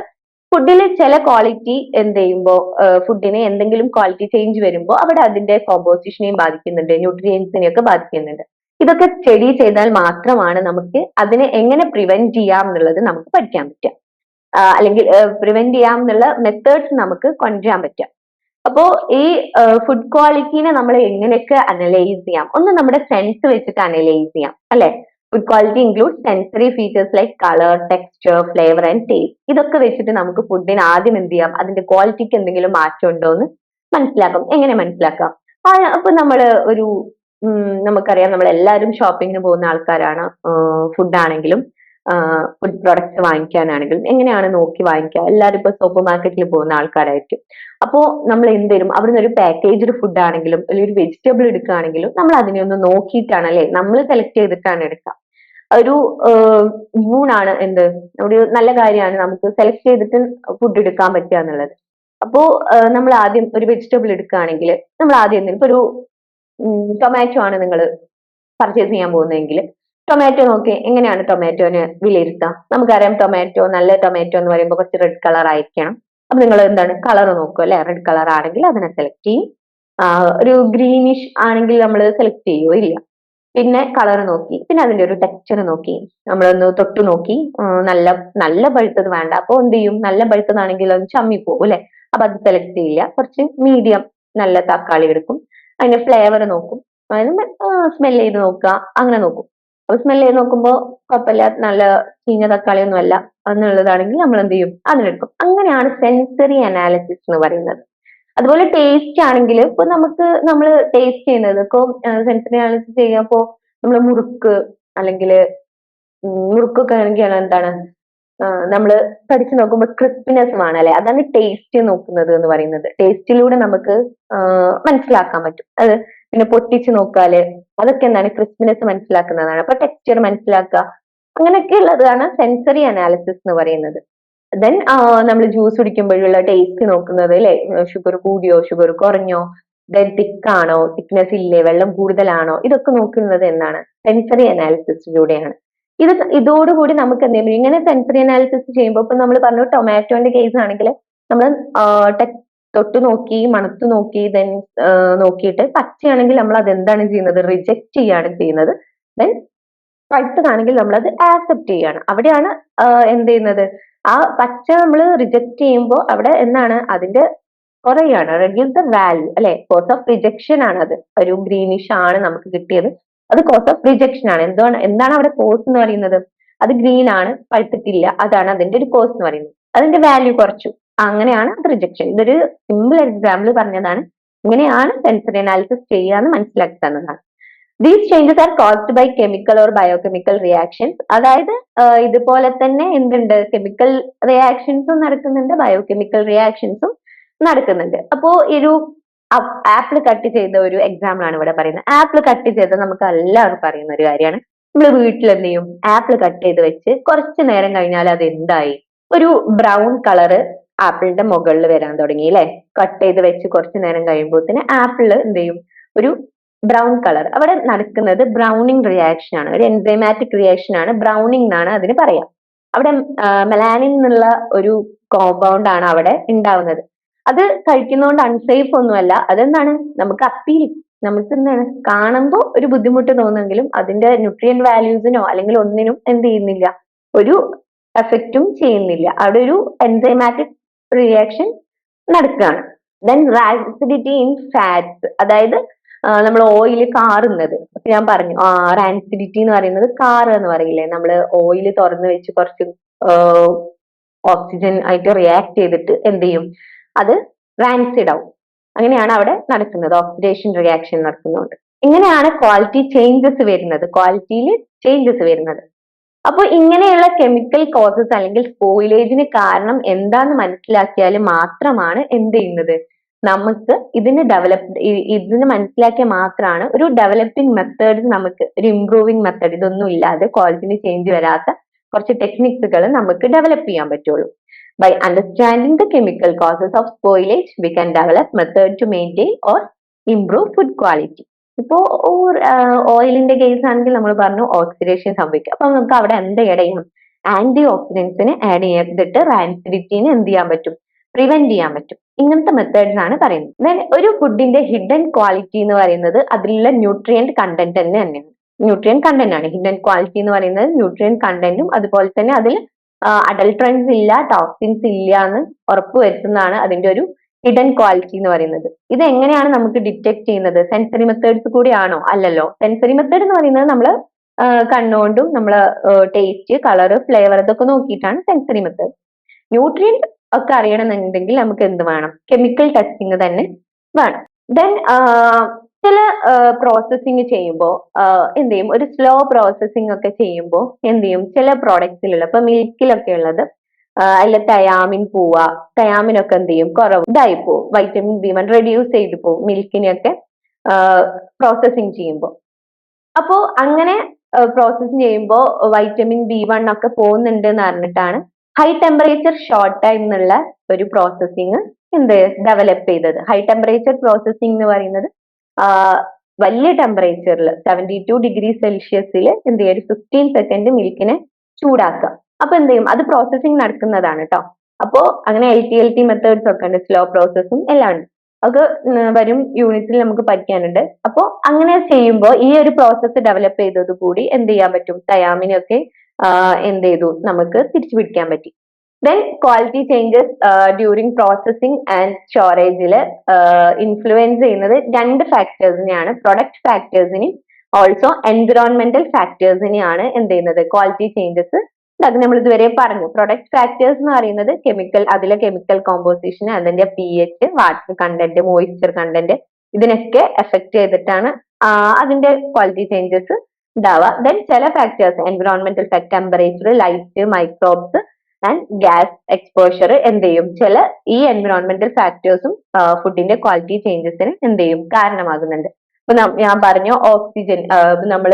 ഫുഡിൽ ചില ക്വാളിറ്റി എന്ത് ചെയ്യുമ്പോൾ ഫുഡിന് എന്തെങ്കിലും ക്വാളിറ്റി ചേഞ്ച് വരുമ്പോൾ അവിടെ അതിന്റെ കോമ്പോസിഷനെയും ബാധിക്കുന്നുണ്ട് ന്യൂട്രിയൻസിനെയും ഒക്കെ ബാധിക്കുന്നുണ്ട്. ഇതൊക്കെ സ്റ്റഡി ചെയ്താൽ മാത്രമാണ് നമുക്ക് അതിനെ എങ്ങനെ പ്രിവെന്റ് ചെയ്യാം എന്നുള്ളത് നമുക്ക് പഠിക്കാൻ പറ്റുക. അല്ലെങ്കിൽ പ്രിവെന്റ് ചെയ്യാം എന്നുള്ള മെത്തേഡ്സ് നമുക്ക് കൊണ്ടുവരാൻ പറ്റുക. അപ്പോ ഈ ഫുഡ് ക്വാളിറ്റീനെ നമ്മൾ എങ്ങനെയൊക്കെ അനലൈസ് ചെയ്യാം? ഒന്ന് നമ്മുടെ സെൻസ് വെച്ചിട്ട് അനലൈസ് ചെയ്യാം അല്ലെ? Food quality include sensory features like colour texture flavour and taste ഇതൊക്കെ വെച്ചിട്ട് നമുക്ക് ഫുഡിന് ആദ്യം എന്ത് ചെയ്യാം? അതിന്റെ ക്വാളിറ്റിക്ക് എന്തെങ്കിലും മാറ്റം ഉണ്ടോ എന്ന് മനസ്സിലാക്കാം. എങ്ങനെ മനസ്സിലാക്കാം? അപ്പൊ നമ്മൾ ഒരു നമുക്കറിയാം നമ്മൾ എല്ലാവരും ഷോപ്പിങ്ങിന് പോകുന്ന ആൾക്കാരാണ്. ഫുഡ് ആണെങ്കിലും ഫുഡ് പ്രൊഡക്ട്സ് വാങ്ങിക്കാനാണെങ്കിലും എങ്ങനെയാണ് നോക്കി വാങ്ങിക്കുക എല്ലാവരും ഇപ്പൊ സൂപ്പർ മാർക്കറ്റിൽ പോകുന്ന ആൾക്കാരായിരിക്കും. അപ്പോ നമ്മൾ എന്തെങ്കിലും അവിടുന്ന് ഒരു പാക്കേജ്ഡ് ഫുഡ് ആണെങ്കിലും അല്ലെങ്കിൽ ഒരു വെജിറ്റബിൾ എടുക്കുകയാണെങ്കിലും നമ്മൾ അതിനെ ഒന്ന് നോക്കിയിട്ടാണ് അല്ലെ? നമ്മൾ സെലക്ട് ചെയ്തിട്ടാണ് എടുക്കുക. ഒരു ഗൂണാണ് എന്ത്? ഒരു നല്ല കാര്യമാണ് നമുക്ക് സെലക്ട് ചെയ്തിട്ട് ഫുഡ് എടുക്കാൻ പറ്റുക എന്നുള്ളത്. അപ്പോ നമ്മൾ ആദ്യം ഒരു വെജിറ്റബിൾ എടുക്കുകയാണെങ്കിൽ നമ്മൾ ആദ്യം ഇപ്പൊ ഒരു ടൊമാറ്റോ ആണ് നിങ്ങൾ പർച്ചേസ് ചെയ്യാൻ പോകുന്നതെങ്കിൽ ടൊമാറ്റോ നോക്കി എങ്ങനെയാണ് ടൊമാറ്റോനെ വിലയിരുത്താം? നമുക്കറിയാം ടൊമാറ്റോ നല്ല ടൊമാറ്റോ എന്ന് പറയുമ്പോൾ കുറച്ച് റെഡ് കളർ ആയിരിക്കണം. അപ്പൊ നിങ്ങൾ എന്താണ്? കളർ നോക്കുക അല്ലെ? റെഡ് കളർ ആണെങ്കിൽ അതിനെ സെലക്ട് ചെയ്യും. ഒരു ഗ്രീനിഷ് ആണെങ്കിൽ നമ്മൾ സെലക്ട് ചെയ്യുമോ ഇല്ല. പിന്നെ കളർ നോക്കി പിന്നെ അതിന്റെ ഒരു ടെക്സ്ചർ നോക്കി നമ്മളൊന്ന് തൊട്ടു നോക്കി നല്ല നല്ല പഴുത്തത് വേണ്ട. അപ്പൊ എന്ത് ചെയ്യും? നല്ല പഴുത്തതാണെങ്കിൽ അത് ചമ്മി പോകും അല്ലെ? അപ്പൊ അത് സെലക്ട് ചെയ്യില്ല. കുറച്ച് മീഡിയം നല്ല തക്കാളി എടുക്കും. അതിന്റെ ഫ്ലേവർ നോക്കും. അതായത് സ്മെൽ ചെയ്ത് നോക്കുക. അങ്ങനെ നോക്കും. അപ്പൊ സ്മെൽ ചെയ്ത് നോക്കുമ്പോൾ കുഴപ്പമില്ല. നല്ല ചീഞ്ഞ തക്കാളി ഒന്നും അല്ല എന്നുള്ളതാണെങ്കിൽ നമ്മൾ എന്ത് ചെയ്യും? അതിനെടുക്കും. അങ്ങനെയാണ് സെൻസറി അനാലിസിസ് എന്ന് പറയുന്നത്. അതുപോലെ ടേസ്റ്റ് ആണെങ്കിൽ ഇപ്പൊ നമുക്ക് നമ്മൾ ടേസ്റ്റ് ചെയ്യുന്നത് ഇപ്പൊ സെൻസറി അനാലിസിസ് ചെയ്യുമ്പോൾ നമ്മൾ മുറുക്ക് അല്ലെങ്കിൽ മുറുക്കൊക്കെ ആണെങ്കിൽ എന്താണ് നമ്മൾ കടിച്ചു നോക്കുമ്പോൾ ക്രിസ്പിനെസ് ആണ് അല്ലെ? അതാണ് ടേസ്റ്റ് നോക്കുന്നത് എന്ന് പറയുന്നത്. ടേസ്റ്റിലൂടെ നമുക്ക് മനസ്സിലാക്കാൻ പറ്റും. അത് പിന്നെ പൊട്ടിച്ച് നോക്കാൽ അതൊക്കെ എന്താണ് ക്രിസ്പിനെസ് മനസ്സിലാക്കുന്നതാണ്. അപ്പൊ ടെക്സ്ചർ മനസ്സിലാക്കുക. അങ്ങനെയൊക്കെ ഉള്ളതാണ് സെൻസറി അനാലിസിസ് എന്ന് പറയുന്നത്. ദെൻ നമ്മൾ ജ്യൂസ് കുടിക്കുമ്പോഴുള്ള ടേസ്റ്റ് നോക്കുന്നത് അല്ലെ? ഷുഗർ കൂടിയോ ഷുഗർ കുറഞ്ഞോ ദെൻ തിക്കാണോ തിക്നെസ് ഇല്ലേ വെള്ളം കൂടുതലാണോ ഇതൊക്കെ നോക്കുന്നത് എന്താണ് സെൻസറി അനാലിസിസിലൂടെയാണ് ഇത് ഇതോടുകൂടി നമുക്ക് എന്തെങ്കിലും ഇങ്ങനെ സെൻസറി അനാലിസിസ് ചെയ്യുമ്പോൾ ഇപ്പൊ നമ്മൾ പറഞ്ഞു ടൊമാറ്റോന്റെ കേസ് ആണെങ്കിൽ നമ്മൾ തൊട്ട് നോക്കി മണത്ത് നോക്കി ദെൻ നോക്കിയിട്ട് പച്ചയാണെങ്കിൽ നമ്മൾ അത് എന്താണ് ചെയ്യുന്നത്? റിജക്ട് ചെയ്യാണ് ചെയ്യുന്നത്. ദെൻ പഴുത്തതാണെങ്കിൽ നമ്മൾ അത് ആക്സെപ്റ്റ് ചെയ്യാണ് അവിടെയാണ് എന്ത് ചെയ്യുന്നത്? ആ പച്ച നമ്മൾ റിജക്ട് ചെയ്യുമ്പോൾ അവിടെ എന്താണ്? അതിന്റെ കുറയാണ് റെഡ്യൂസ് ദ വാല്യൂ അല്ലെ? കോസ് ഓഫ് റിജക്ഷൻ ആണ് അത്. ഒരു ഗ്രീനിഷ് ആണ് നമുക്ക് കിട്ടിയത്. അത് കോസ് ഓഫ് റിജക്ഷൻ ആണ്. എന്താണ് എന്താണ് അവിടെ കോസ് എന്ന് പറയുന്നത്? അത് ഗ്രീൻ ആണ് പഴുത്തിട്ടില്ല. അതാണ് അതിന്റെ ഒരു കോസ് എന്ന് പറയുന്നത്. അതിന്റെ വാല്യൂ കുറച്ചു. അങ്ങനെയാണ് അത് റിജക്ഷൻ ഇതൊരു സിമ്പിൾ എക്സാമ്പിൾ പറഞ്ഞതാണ്. ഇങ്ങനെയാണ് സെൻസറി അനാലിസിസ് ചെയ്യാന്ന് മനസ്സിലാക്കി തന്നതാണ്. These changes are caused by chemical or biochemical reactions അതായത് ഇതുപോലെ തന്നെ എന്തുണ്ട്? കെമിക്കൽ റിയാക്ഷൻസും നടക്കുന്നുണ്ട് ബയോകെമിക്കൽ റിയാക്ഷൻസും നടക്കുന്നുണ്ട്. അപ്പോ ഒരു ആപ്പിൾ കട്ട് ചെയ്ത ഒരു എക്സാമ്പിൾ ആണ് ഇവിടെ പറയുന്നത്. ആപ്പിൾ കട്ട് ചെയ്ത നമുക്ക് എല്ലാവർക്കും അറിയുന്ന ഒരു കാര്യമാണ്. നമ്മൾ വീട്ടിൽ എന്ത് ചെയ്യും? ആപ്പിൾ കട്ട് ചെയ്ത് വെച്ച് കുറച്ച് നേരം കഴിഞ്ഞാൽ അത് എന്തായി? ഒരു ബ്രൗൺ കളറ് ആപ്പിളിന്റെ മുകളിൽ വരാൻ തുടങ്ങി അല്ലെ? കട്ട് ചെയ്ത് വെച്ച് കുറച്ച് നേരം കഴിയുമ്പോൾ തന്നെ ആപ്പിൾ എന്ത് ചെയ്യും? ഒരു ബ്രൗൺ കളർ അവിടെ നടക്കുന്നത് ബ്രൗണിങ് റിയാക്ഷൻ ആണ്. ഒരു എൻസൈമാറ്റിക് റിയാക്ഷൻ ആണ്. ബ്രൗണിങ് എന്നാണ് അതിന് പറയാം. അവിടെ മെലാനിൻ എന്നുള്ള ഒരു കോമ്പൗണ്ട് ആണ് അവിടെ ഉണ്ടാവുന്നത്. അത് കഴിക്കുന്നതുകൊണ്ട് അൺസേഫ് ഒന്നുമല്ല. അതെന്താണ് നമുക്ക് അപ്പീൽ നമുക്ക് എന്താണ്? കാണുമ്പോൾ ഒരു ബുദ്ധിമുട്ട് തോന്നുമെങ്കിലും അതിന്റെ ന്യൂട്രിയൻ വാല്യൂസിനോ അല്ലെങ്കിൽ ഒന്നിനും എന്ത് ചെയ്യുന്നില്ല. ഒരു എഫക്റ്റും ചെയ്യുന്നില്ല. അവിടെ ഒരു എൻസൈമാറ്റിക് റിയാക്ഷൻ നടക്കുകയാണ്. ദെൻ റാസിഡിറ്റി ഇൻ ഫാറ്റ്സ് അതായത് നമ്മൾ ഓയിൽ കാറുന്നത്. അപ്പൊ ഞാൻ പറഞ്ഞു ആ റാൻസിഡിറ്റി എന്ന് പറയുന്നത് കാറ് എന്ന് പറയില്ലേ? നമ്മൾ ഓയിൽ തുറന്നു വെച്ച് കുറച്ച് ഓക്സിജൻ ആയിട്ട് റിയാക്ട് ചെയ്തിട്ട് എന്ത് ചെയ്യും? അത് റാൻസിഡ് ആവും. അങ്ങനെയാണ് അവിടെ നടക്കുന്നത്. ഓക്സിഡേഷൻ റിയാക്ഷൻ നടക്കുന്നുണ്ട്. ഇങ്ങനെയാണ് ക്വാളിറ്റി ചേഞ്ചസ് വരുന്നത്. ക്വാളിറ്റിയിൽ ചേഞ്ചസ് വരുന്നത്. അപ്പോൾ ഇങ്ങനെയുള്ള കെമിക്കൽ കോസസ് അല്ലെങ്കിൽ സ്പോയിലേജിന് കാരണം എന്താന്ന് മനസ്സിലാക്കിയാൽ മാത്രമാണ് എന്ത് ചെയ്യുന്നത്? നമുക്ക് ഇതിന് ഡെവലപ്പ് ഇതിന് മനസ്സിലാക്കിയ മാത്രമാണ് ഒരു ഡെവലപ്പിംഗ് മെത്തേഡ് നമുക്ക് ഒരു ഇംപ്രൂവിംഗ് മെത്തേഡ് ഇതൊന്നും ഇല്ലാതെ ക്വാളിറ്റിന് ചേഞ്ച് വരാത്ത കുറച്ച് ടെക്നിക്സുകൾ നമുക്ക് ഡെവലപ്പ് ചെയ്യാൻ പറ്റുള്ളൂ. By understanding the chemical causes of spoilage we can develop method to maintain or improve food quality ഇപ്പോ ഓയിലിന്റെ കേസ് ആണെങ്കിൽ നമ്മൾ പറഞ്ഞു ഓക്സിഡേഷൻ സംഭവിക്കും അപ്പൊ നമുക്ക് അവിടെ എന്ത് ആഡ് ആന്റി ഓക്സിഡൻസിന് ആഡ് ചെയ്തിട്ട് റാൻസിഡിറ്റിന് എന്ത് ചെയ്യാൻ പറ്റും? പ്രിവെന്റ് ചെയ്യാൻ പറ്റും. ഇങ്ങനത്തെ മെത്തേഡ്സ് ആണ് പറയുന്നത്. ദെൻ ഒരു ഫുഡിന്റെ ഹിഡൻ ക്വാളിറ്റി എന്ന് പറയുന്നത് അതിലുള്ള ന്യൂട്രിയന്റ് കണ്ടന്റ് തന്നെ തന്നെയാണ്. ന്യൂട്രിയൻ കണ്ടന്റ് ആണ്. ഹിഡൻ ക്വാളിറ്റി എന്ന് പറയുന്നത് ന്യൂട്രിയൻ കണ്ടന്റും അതുപോലെ തന്നെ അതിൽ അഡൽട്രൻസ് ഇല്ല ടോക്സിൻസ് ഇല്ല എന്ന് ഉറപ്പ് വരുത്തുന്നതാണ് അതിന്റെ ഒരു ഹിഡൻ ക്വാളിറ്റി എന്ന് പറയുന്നത്. ഇത് എങ്ങനെയാണ് നമുക്ക് ഡിറ്റക്ട് ചെയ്യുന്നത്? സെൻസറി മെത്തേഡ്സ് കൂടിയാണോ? അല്ലല്ലോ. സെൻസറി മെത്തേഡ് എന്ന് പറയുന്നത് നമ്മൾ കണ്ണുകൊണ്ടും നമ്മൾ ടേസ്റ്റ് കളർ ഫ്ലേവർ ഇതൊക്കെ നോക്കിയിട്ടാണ് സെൻസറി മെത്തേഡ് ന്യൂട്രിയന്റ് ഒക്കെ അറിയണമെന്നുണ്ടെങ്കിൽ നമുക്ക് എന്ത് വേണം? കെമിക്കൽ ടെസ്റ്റിംഗ് തന്നെ വേണം. ദെൻ ചില പ്രോസസ്സിങ് ചെയ്യുമ്പോൾ എന്ത് ചെയ്യും? ഒരു സ്ലോ പ്രോസസ്സിംഗ് ഒക്കെ ചെയ്യുമ്പോൾ എന്ത് ചെയ്യും? ചില പ്രോഡക്ട്സിലുള്ള ഇപ്പൊ മിൽക്കിലൊക്കെ ഉള്ളത് അതിൽ തയാമിൻ പോവുക തയാമിനൊക്കെ എന്ത് ചെയ്യും? കുറവ് ഇതായി പോവും. വൈറ്റമിൻ ബി വൺ റെഡ്യൂസ് ചെയ്ത് പോവും മിൽക്കിനെയൊക്കെ പ്രോസസ്സിങ് ചെയ്യുമ്പോൾ അപ്പോൾ അങ്ങനെ പ്രോസസ്സിങ് ചെയ്യുമ്പോൾ വൈറ്റമിൻ ബി വൺ ഒക്കെ പോകുന്നുണ്ട് എന്ന് പറഞ്ഞിട്ടാണ് ഹൈ ടെമ്പറേച്ചർ ഷോർട്ട് ടൈം എന്നുള്ള ഒരു പ്രോസസ്സിങ് എന്ത് ഡെവലപ്പ് ചെയ്തത്. ഹൈ ടെമ്പറേച്ചർ പ്രോസസ്സിംഗ് എന്ന് പറയുന്നത് വലിയ ടെമ്പറേച്ചറിൽ സെവന്റി ടു ഡിഗ്രി സെൽഷ്യസിൽ എന്ത് ചെയ്യും ഒരു ഫിഫ്റ്റീൻ സെക്കൻഡ് മിൽക്കിനെ ചൂടാക്കുക. അപ്പൊ എന്ത് ചെയ്യും? അത് പ്രോസസ്സിംഗ് നടക്കുന്നതാണ് കേട്ടോ അപ്പോ അങ്ങനെ L T L T methods ഒക്കെ ഉണ്ട് സ്ലോ പ്രോസസ്സും എല്ലാം ഉണ്ട്. അത് വരും യൂണിറ്റിൽ നമുക്ക് പഠിക്കാനുണ്ട്. അപ്പോൾ അങ്ങനെ ചെയ്യുമ്പോൾ ഈ ഒരു പ്രോസസ്സ് ഡെവലപ്പ് ചെയ്തത് കൂടി എന്ത് ചെയ്യാൻ പറ്റും? തയാമിനൊക്കെ എന്ത് ചെയ്തു നമുക്ക് തിരിച്ചു പിടിക്കാൻ പറ്റി. Then quality changes during processing and സ്റ്റോറേജിൽ influence ചെയ്യുന്നത് രണ്ട് ഫാക്ടേഴ്സിനെയാണ് പ്രൊഡക്റ്റ് ഫാക്ടേഴ്സിനെയും ഓൾസോ എൻവിറോൺമെന്റൽ ഫാക്ടേഴ്സിനെയാണ് എന്ത് ചെയ്യുന്നത്? ക്വാളിറ്റി ചേഞ്ചസ് അത് നമ്മൾ ഇതുവരെ പറഞ്ഞു. പ്രൊഡക്റ്റ് ഫാക്ടേഴ്സ് എന്ന് പറയുന്നത് കെമിക്കൽ അതിലെ കെമിക്കൽ കോമ്പോസിഷൻ അതിന്റെ P H water content moisture content ഇതിനൊക്കെ എഫക്ട് ചെയ്തിട്ടാണ് അതിന്റെ ക്വാളിറ്റി ചേഞ്ചസ് ഉണ്ടാവുക ദെൻ ചില factors environmental fact temperature light microbes and gas exposure എന്ത് ചെയ്യും? ചില ഈ എൻവിറോൺമെന്റൽ ഫാക്ടേഴ്സും ഫുഡിന്റെ ക്വാളിറ്റി ചേഞ്ചസിന് എന്ത് ചെയ്യും? കാരണമാകുന്നുണ്ട്. ഇപ്പൊ ഞാൻ പറഞ്ഞു ഓക്സിജൻ നമ്മൾ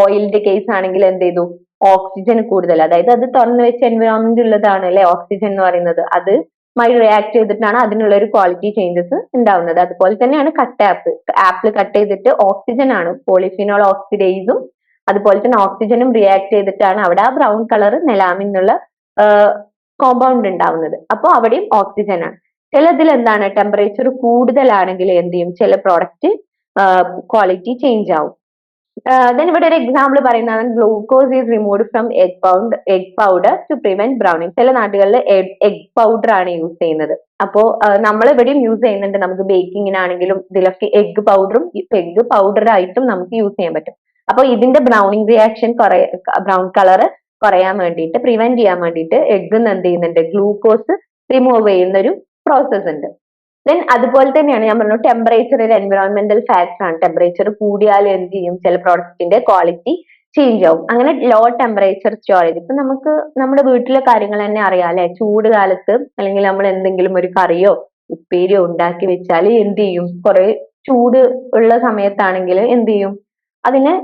ഓയിലിന്റെ കേസ് ആണെങ്കിൽ എന്ത് ചെയ്തു? ഓക്സിജൻ കൂടുതൽ. അതായത് അത് തുറന്നു വെച്ച എൻവിറോൺമെന്റ് ഉള്ളതാണ് അല്ലെ? ഓക്സിജൻ എന്ന് പറയുന്നത്. അത് മായി റിയാക്ട് ചെയ്തിട്ടാണ് അതിനുള്ള ഒരു ക്വാളിറ്റി ചേഞ്ചസ് ഉണ്ടാവുന്നത്. അതുപോലെ തന്നെയാണ് കട്ട് ആപ്പ് ആപ്പിൾ കട്ട് ചെയ്തിട്ട് ഓക്സിജൻ ആണ്. പോളിഫിനോൾ ഓക്സിഡൈസും അതുപോലെ തന്നെ ഓക്സിജനും റിയാക്ട് ചെയ്തിട്ടാണ് അവിടെ ആ ബ്രൗൺ കളർ നെലാമിൻ എന്നുള്ള കോമ്പൗണ്ട് ഉണ്ടാവുന്നത്. അപ്പോൾ അവിടെയും ഓക്സിജൻ ആണ്. ചിലതിൽ എന്താണ്? ടെമ്പറേച്ചർ കൂടുതലാണെങ്കിൽ എന്ത് ചെയ്യും? ചില പ്രോഡക്റ്റ് ക്വാളിറ്റി ചേഞ്ച് ആവും. ഇവിടെ ഒരു എക്സാമ്പിൾ പറയുന്നതാണ്. Glucose is remove from egg pound egg powder to prevent browning ചില നാടുകളിൽ എഗ് പൗഡർ ആണ് യൂസ് ചെയ്യുന്നത്. അപ്പോ നമ്മൾ ഇവിടെയും യൂസ് ചെയ്യുന്നുണ്ട്. നമുക്ക് ബേക്കിങ്ങിനാണെങ്കിലും ഇതിലൊക്കെ എഗ് പൗഡറും എഗ് പൗഡറായിട്ടും നമുക്ക് യൂസ് ചെയ്യാൻ പറ്റും. അപ്പൊ ഇതിന്റെ ബ്രൗണിങ് റിയാക്ഷൻ കുറെ ബ്രൗൺ കളർ കുറയാൻ വേണ്ടിയിട്ട് പ്രിവെന്റ് ചെയ്യാൻ വേണ്ടിയിട്ട് എഗ് എന്ത് ചെയ്യുന്നുണ്ട്? ഗ്ലൂക്കോസ് റിമൂവ് ചെയ്യുന്ന ഒരു പ്രോസസ് ഉണ്ട്. ദെൻ അതുപോലെ തന്നെയാണ് ഞാൻ പറഞ്ഞു ടെമ്പറേച്ചർ ഒരു എൻവയോൺമെന്റൽ ഫാക്ടർ ആണ്. ടെമ്പറേച്ചർ കൂടിയാൽ എന്ത് ചെയ്യും? ചില പ്രോഡക്റ്റിന്റെ ക്വാളിറ്റി ചേഞ്ച് ആവും. അങ്ങനെ ലോ ടെമ്പറേച്ചർ സ്റ്റോറേജ് ഇപ്പൊ നമുക്ക് നമ്മുടെ വീട്ടിലെ കാര്യങ്ങൾ തന്നെ അറിയാം അല്ലെ? ചൂട് കാലത്ത് അല്ലെങ്കിൽ നമ്മൾ എന്തെങ്കിലും ഒരു കറിയോ ഉപ്പേരിയോ ഉണ്ടാക്കി വെച്ചാൽ എന്ത് ചെയ്യും? കുറെ ചൂട് ഉള്ള സമയത്താണെങ്കിൽ എന്ത് ചെയ്യും? അതിന്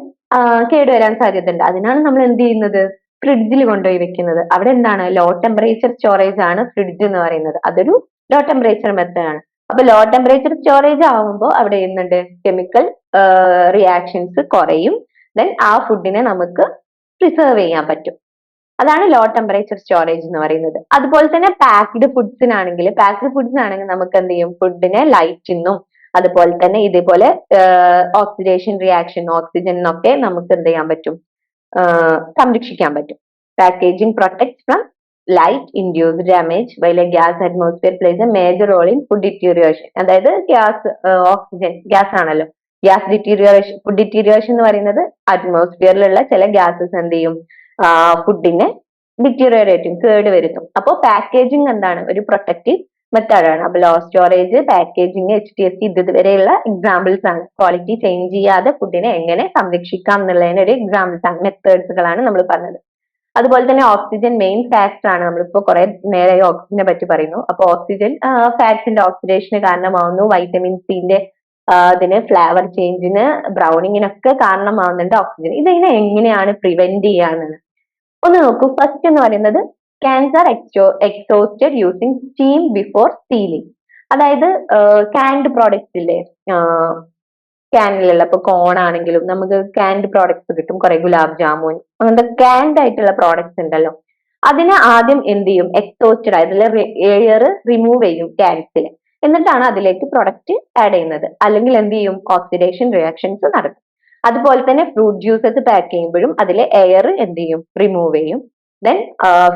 കേടുവരാൻ സാധ്യതയുണ്ട്. അതിനാണ് നമ്മൾ എന്ത് ചെയ്യുന്നത്? ഫ്രിഡ്ജിൽ കൊണ്ടുപോയി വെക്കുന്നത്. അവിടെ എന്താണ്? ലോ ടെമ്പറേച്ചർ സ്റ്റോറേജ് ആണ് ഫ്രിഡ്ജ് എന്ന് പറയുന്നത്. അതൊരു ലോ ടെമ്പറേച്ചർ മെത്തേഡ് ആണ്. അപ്പൊ ലോ ടെമ്പറേച്ചർ സ്റ്റോറേജ് ആവുമ്പോൾ അവിടെ എന്തുണ്ട് കെമിക്കൽ റിയാക്ഷൻസ് കുറയും. ദെൻ ആ ഫുഡിനെ നമുക്ക് പ്രിസർവ് ചെയ്യാൻ പറ്റും. അതാണ് ലോ ടെമ്പറേച്ചർ സ്റ്റോറേജ് എന്ന് പറയുന്നത്. അതുപോലെ തന്നെ പാക്ഡ് ഫുഡ്സിനാണെങ്കിൽ പാക്ഡ് ഫുഡ്സ് ആണെങ്കിൽ നമുക്ക് എന്ത് ചെയ്യും? ഫുഡിനെ ലൈറ്റിന്നും അതുപോലെ തന്നെ ഇതേപോലെ ഓക്സിഡേഷൻ റിയാക്ഷൻ ഓക്സിജൻ ഒക്കെ നമുക്ക് എന്ത് ചെയ്യാൻ പറ്റും? സംരക്ഷിക്കാൻ പറ്റും. Packaging protect from light induced damage while a gas atmosphere place a major role in food deterioration അതായത് ഗ്യാസ് ഓക്സിജൻ ഗ്യാസ് ആണല്ലോ. ഗ്യാസ് ഡിറ്റീരിയേഷൻ ഫുഡ് ഡിറ്റീരിയേഷൻ എന്ന് പറയുന്നത് അറ്റ്മോസ്ഫിയറിലുള്ള ചില ഗ്യാസസ് എന്ത് ചെയ്യും? ഫുഡിനെ ഡിറ്റീരിയറേറ്റും കേട് വരുത്തും. അപ്പോൾ പാക്കേജിങ് എന്താണ്? ഒരു പ്രൊട്ടക്റ്റീവ് മെത്തേഡാണ് അപ്പൊ low storage packaging H T S C ഇതുവരെയുള്ള എക്സാമ്പിൾസ് ആണ്. ക്വാളിറ്റി ചേഞ്ച് ചെയ്യാതെ ഫുഡിനെ എങ്ങനെ സംരക്ഷിക്കാം എന്നുള്ളതിന് ഒരു എക്സാമ്പിൾസ് ആണ് മെത്തേഡ്സുകളാണ് നമ്മൾ പറഞ്ഞത്. അതുപോലെ തന്നെ ഓക്സിജൻ മെയിൻ ഫാക്ടർ ആണ്. നമ്മളിപ്പോ കുറെ നേരമായി ഓക്സിജനെ പറ്റി പറയുന്നു. അപ്പൊ ഓക്സിജൻ ഫാറ്റ്സിന്റെ ഓക്സിഡേഷന് കാരണമാവുന്നു. വൈറ്റമിൻ സിന്റെ അതിന് ഫ്ലേവർ ചേഞ്ചിന് ബ്രൗണിങ്ങിനൊക്കെ കാരണമാവുന്നുണ്ട് ഓക്സിജൻ ഇതിനെ എങ്ങനെയാണ് പ്രിവെന്റ് ചെയ്യാന്ന് ഒന്ന് നോക്കൂ. ഫസ്റ്റ് എന്ന് പറയുന്നത് ക്യാൻസർ എക്സോ exhausted using steam before sealing അതായത് കാൻഡ് പ്രോഡക്റ്റ് ഇല്ലേ? ക്യാനിലുള്ള ഇപ്പൊ കോൺ ആണെങ്കിലും നമുക്ക് ക്യാൻഡ് പ്രോഡക്ട്സ് കിട്ടും. കുറെ ഗുലാബ് ജാമുൻ അങ്ങനത്തെ ക്യാൻഡ് ആയിട്ടുള്ള പ്രോഡക്ട്സ് ഉണ്ടല്ലോ. അതിനെ ആദ്യം എന്ത് ചെയ്യും? എക്സോസ്റ്റഡ് ആയിട്ടുള്ള എയർ റിമൂവ് ചെയ്യും ക്യാൻസിൽ എന്നിട്ടാണ് അതിലേക്ക് പ്രൊഡക്റ്റ് ആഡ് ചെയ്യുന്നത്. അല്ലെങ്കിൽ എന്ത് ചെയ്യും? ഓക്സിഡേഷൻ റിയാക്ഷൻസ് നടക്കും. അതുപോലെ തന്നെ ഫ്രൂട്ട് ജ്യൂസസ് പാക്ക് ചെയ്യുമ്പോഴും അതിലെ എയർ എന്ത് ചെയ്യും? റിമൂവ് ചെയ്യും. ദെൻ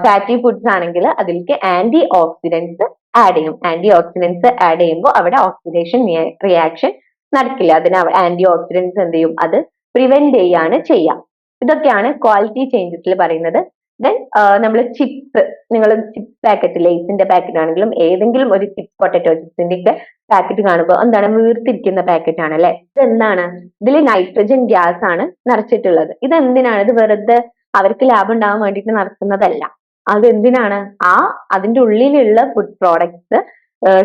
ഫാറ്റി ഫുഡ്സ് ആണെങ്കിൽ അതിലേക്ക് ആന്റി ഓക്സിഡൻസ് ആഡ് ചെയ്യും. ആന്റി ഓക്സിഡൻസ് ആഡ് ചെയ്യുമ്പോൾ അവിടെ ഓക്സിഡേഷൻ റിയാക്ഷൻ നടക്കില്ല. അതിന് ആന്റി ഓക്സിഡൻസ് എന്ത് ചെയ്യും? അത് പ്രിവെന്റ് ചെയ്യാണ് ചെയ്യാം. ഇതൊക്കെയാണ് ക്വാളിറ്റി ചേഞ്ചസിൽ പറയുന്നത്. ദെൻ നമ്മൾ ചിപ്സ് നിങ്ങൾ ചിപ്സ് പാക്കറ്റ് ലേസിന്റെ പാക്കറ്റ് ആണെങ്കിലും ഏതെങ്കിലും ഒരു ചിപ്സ് പൊട്ടറ്റോ ചിപ്സിന്റെ ഒക്കെ പാക്കറ്റ് കാണുമ്പോൾ എന്താണ്? വീർത്തിരിക്കുന്ന പാക്കറ്റ് ആണ് അല്ലെ? ഇത് എന്താണ് ഇതിൽ നൈട്രജൻ ഗ്യാസ് ആണ് നിറച്ചിട്ടുള്ളത്. ഇത് എന്തിനാണ് ഇത് വെറുതെ അവർക്ക് ലാഭം ഉണ്ടാവാൻ വേണ്ടിയിട്ട് നടത്തുന്നതല്ല അതെന്തിനാണ്? ആ അതിന്റെ ഉള്ളിലുള്ള ഫുഡ് പ്രോഡക്ട്സ്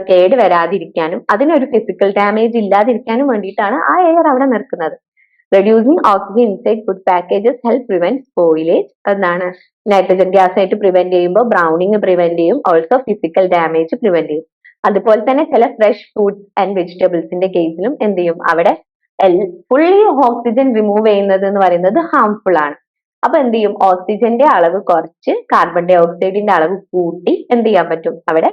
കേട് വരാതിരിക്കാനും അതിനൊരു ഫിസിക്കൽ ഡാമേജ് ഇല്ലാതിരിക്കാനും വേണ്ടിയിട്ടാണ് ആ എയർ അവിടെ നിർക്കുന്നത് reducing oxygen inside food packages help prevent spoilage എന്താണ് നൈട്രജൻ ഗ്യാസ് ആയിട്ട് പ്രിവെന്റ് ചെയ്യുമ്പോൾ ബ്രൗണിങ് പ്രിവെന്റ് ചെയ്യും ഓൾസോ ഫിസിക്കൽ ഡാമേജ് പ്രിവെന്റ് ചെയ്യും. അതുപോലെ തന്നെ ചില ഫ്രഷ് ഫ്രൂട്ട്സ് ആൻഡ് വെജിറ്റബിൾസിന്റെ കേസിലും എന്ത് ചെയ്യും? അവിടെ ഫുള്ളി ഓക്സിജൻ റിമൂവ് ചെയ്യുന്നത് എന്ന് പറയുന്നത് ഹാംഫുൾ ആണ്. അപ്പൊ എന്ത് ചെയ്യും? ഓക്സിജന്റെ അളവ് കുറച്ച് കാർബൺ ഡൈ ഓക്സൈഡിന്റെ അളവ് കൂട്ടി എന്ത് ചെയ്യാൻ പറ്റും? അവിടെ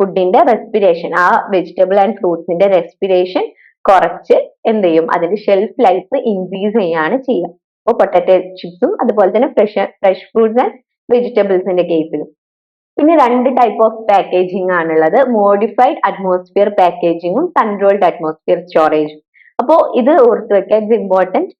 ഫുഡിന്റെ റെസ്പിറേഷൻ ആ വെജിറ്റബിൾ ആൻഡ് ഫ്രൂട്ട്സിന്റെ റെസ്പിറേഷൻ കുറച്ച് എന്ത് ചെയ്യും? അതിന്റെ ഷെൽഫ് ലൈഫ് ഇൻക്രീസ് ചെയ്യാണ് ചെയ്യുക. അപ്പോൾ പൊട്ടറ്റോ ചിപ്സും അതുപോലെ തന്നെ ഫ്രഷ് ഫ്രഷ് ഫ്രൂട്ട്സ് ആൻഡ് വെജിറ്റബിൾസിന്റെ കേസിലും പിന്നെ രണ്ട് ടൈപ്പ് ഓഫ് പാക്കേജിംഗ് ആണുള്ളത്. മോഡിഫൈഡ് അറ്റ്മോസ്ഫിയർ പാക്കേജിങ്ങും കൺട്രോൾഡ് അറ്റ്മോസ്ഫിയർ സ്റ്റോറേജും അപ്പോൾ ഇത് ഓർത്ത് വെക്കാൻ ഇറ്റ്സ് ഇമ്പോർട്ടന്റ്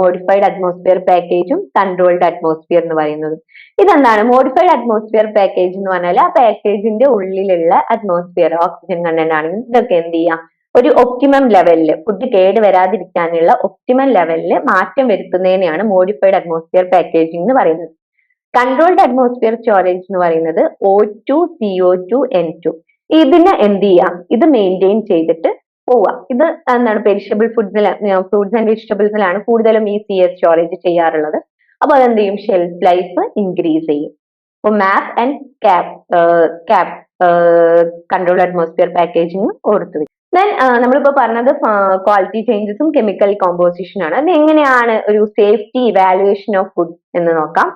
മോഡിഫൈഡ് അറ്റ്മോസ്ഫിയർ പാക്കേജും കൺട്രോൾഡ് അറ്റ്മോസ്ഫിയർ എന്ന് പറയുന്നത്. ഇതെന്താണ്? മോഡിഫൈഡ് അറ്റ്മോസ്ഫിയർ പാക്കേജ് എന്ന് പറഞ്ഞാൽ ആ പാക്കേജിന്റെ ഉള്ളിലുള്ള അറ്റ്മോസ്ഫിയർ ഓക്സിജൻ കണ്ടന്റ് ആണെങ്കിൽ ഇതൊക്കെ എന്ത് ചെയ്യാം? ഒരു ഒപ്റ്റിമം ലെവലിൽ ഫുഡ് കേട് വരാതിരിക്കാനുള്ള ഒപ്റ്റിമം ലെവലിൽ മാറ്റം വരുത്തുന്നതിനെയാണ് മോഡിഫൈഡ് അറ്റ്മോസ്ഫിയർ പാക്കേജിംഗ് എന്ന് പറയുന്നത്. കൺട്രോൾഡ് അറ്റ്മോസ്ഫിയർ സ്റ്റോറേജ് എന്ന് പറയുന്നത് O two C O two N two ഇതിനെ എന്ത് ചെയ്യാം? ഇത് മെയിന്റെയിൻ ചെയ്തിട്ട് പോവാം. ഇത് എന്താണ് പെരിഷബിൾ ഫുഡ്സിൽ ഫ്രൂട്ട്സ് ആൻഡ് വെജിറ്റബിൾസിലാണ് കൂടുതലും ഈ സി എസ് സ്റ്റോറേജ് ചെയ്യാറുള്ളത്. അപ്പൊ അതെന്ത് ചെയ്യും? ഷെൽഫ് ലൈഫ് ഇൻക്രീസ് ചെയ്യും. അപ്പൊ MAP and CAP CAP control atmosphere packaging ഓർത്തു വെക്കും ദെൻ നമ്മളിപ്പോ പറഞ്ഞത് ക്വാളിറ്റി ചേഞ്ചസും കെമിക്കൽ കോമ്പോസിഷനാണ് അത് എങ്ങനെയാണ് ഒരു സേഫ്റ്റി ഇവാലുവേഷൻ ഓഫ് ഫുഡ് എന്ന് നോക്കാം.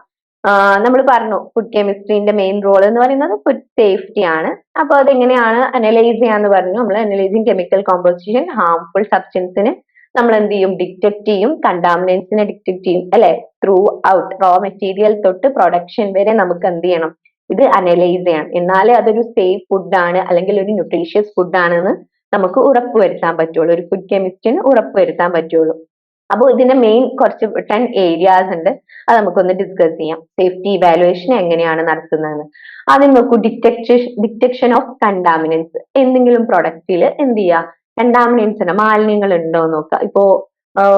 നമ്മൾ പറഞ്ഞു ഫുഡ് കെമിസ്ട്രീന്റെ മെയിൻ റോൾ എന്ന് പറയുന്നത് ഫുഡ് സേഫ്റ്റി ആണ്. അപ്പൊ അതെങ്ങനെയാണ് അനലൈസ് ചെയ്യാന്ന് പറഞ്ഞു. നമ്മൾ അനലൈസിങ് കെമിക്കൽ കോമ്പോസിഷൻ ഹാംഫുൾ സബ്സ്റ്റൻസിന് നമ്മൾ എന്ത് ചെയ്യും? ഡിറ്റക്ട് ചെയ്യും. കണ്ടാമിനൻസിനെ ഡിറ്റക്ട് ചെയ്യും. അല്ലെ? ത്രൂ ഔട്ട് റോ മെറ്റീരിയൽ തൊട്ട് പ്രൊഡക്ഷൻ വരെ നമുക്ക് എന്ത് ചെയ്യണം? ഇത് അനലൈസ് ചെയ്യണം. എന്നാലേ അതൊരു സേഫ് ഫുഡാണ് അല്ലെങ്കിൽ ഒരു ന്യൂട്രീഷ്യസ് ഫുഡാണെന്ന് നമുക്ക് ഉറപ്പ് ഉറപ്പുവരുത്താൻ പറ്റുള്ളൂ. ഒരു ഫുഡ് കെമിസ്റ്റിന് ഉറപ്പുവരുത്താൻ പറ്റുള്ളൂ. അപ്പോൾ ഇതിന്റെ മെയിൻ കുറച്ച് ടെൻ ഏരിയാസ് ഉണ്ട്. അത് നമുക്കൊന്ന് ഡിസ്കസ് ചെയ്യാം. സേഫ്റ്റി ഇവാലുവേഷൻ എങ്ങനെയാണ് നടത്തുന്നതെന്ന്. ആദ്യം നോക്കൂ ഡിറ്റക്ഷൻ ഡിറ്റക്ഷൻ ഓഫ് കണ്ടാമിനൻസ് എന്തെങ്കിലും പ്രൊഡക്റ്റിൽ എന്ത് ചെയ്യുക കണ്ടാമിനൻസിന് മാലിന്യങ്ങൾ ഉണ്ടോ നോക്കുക ഇപ്പോ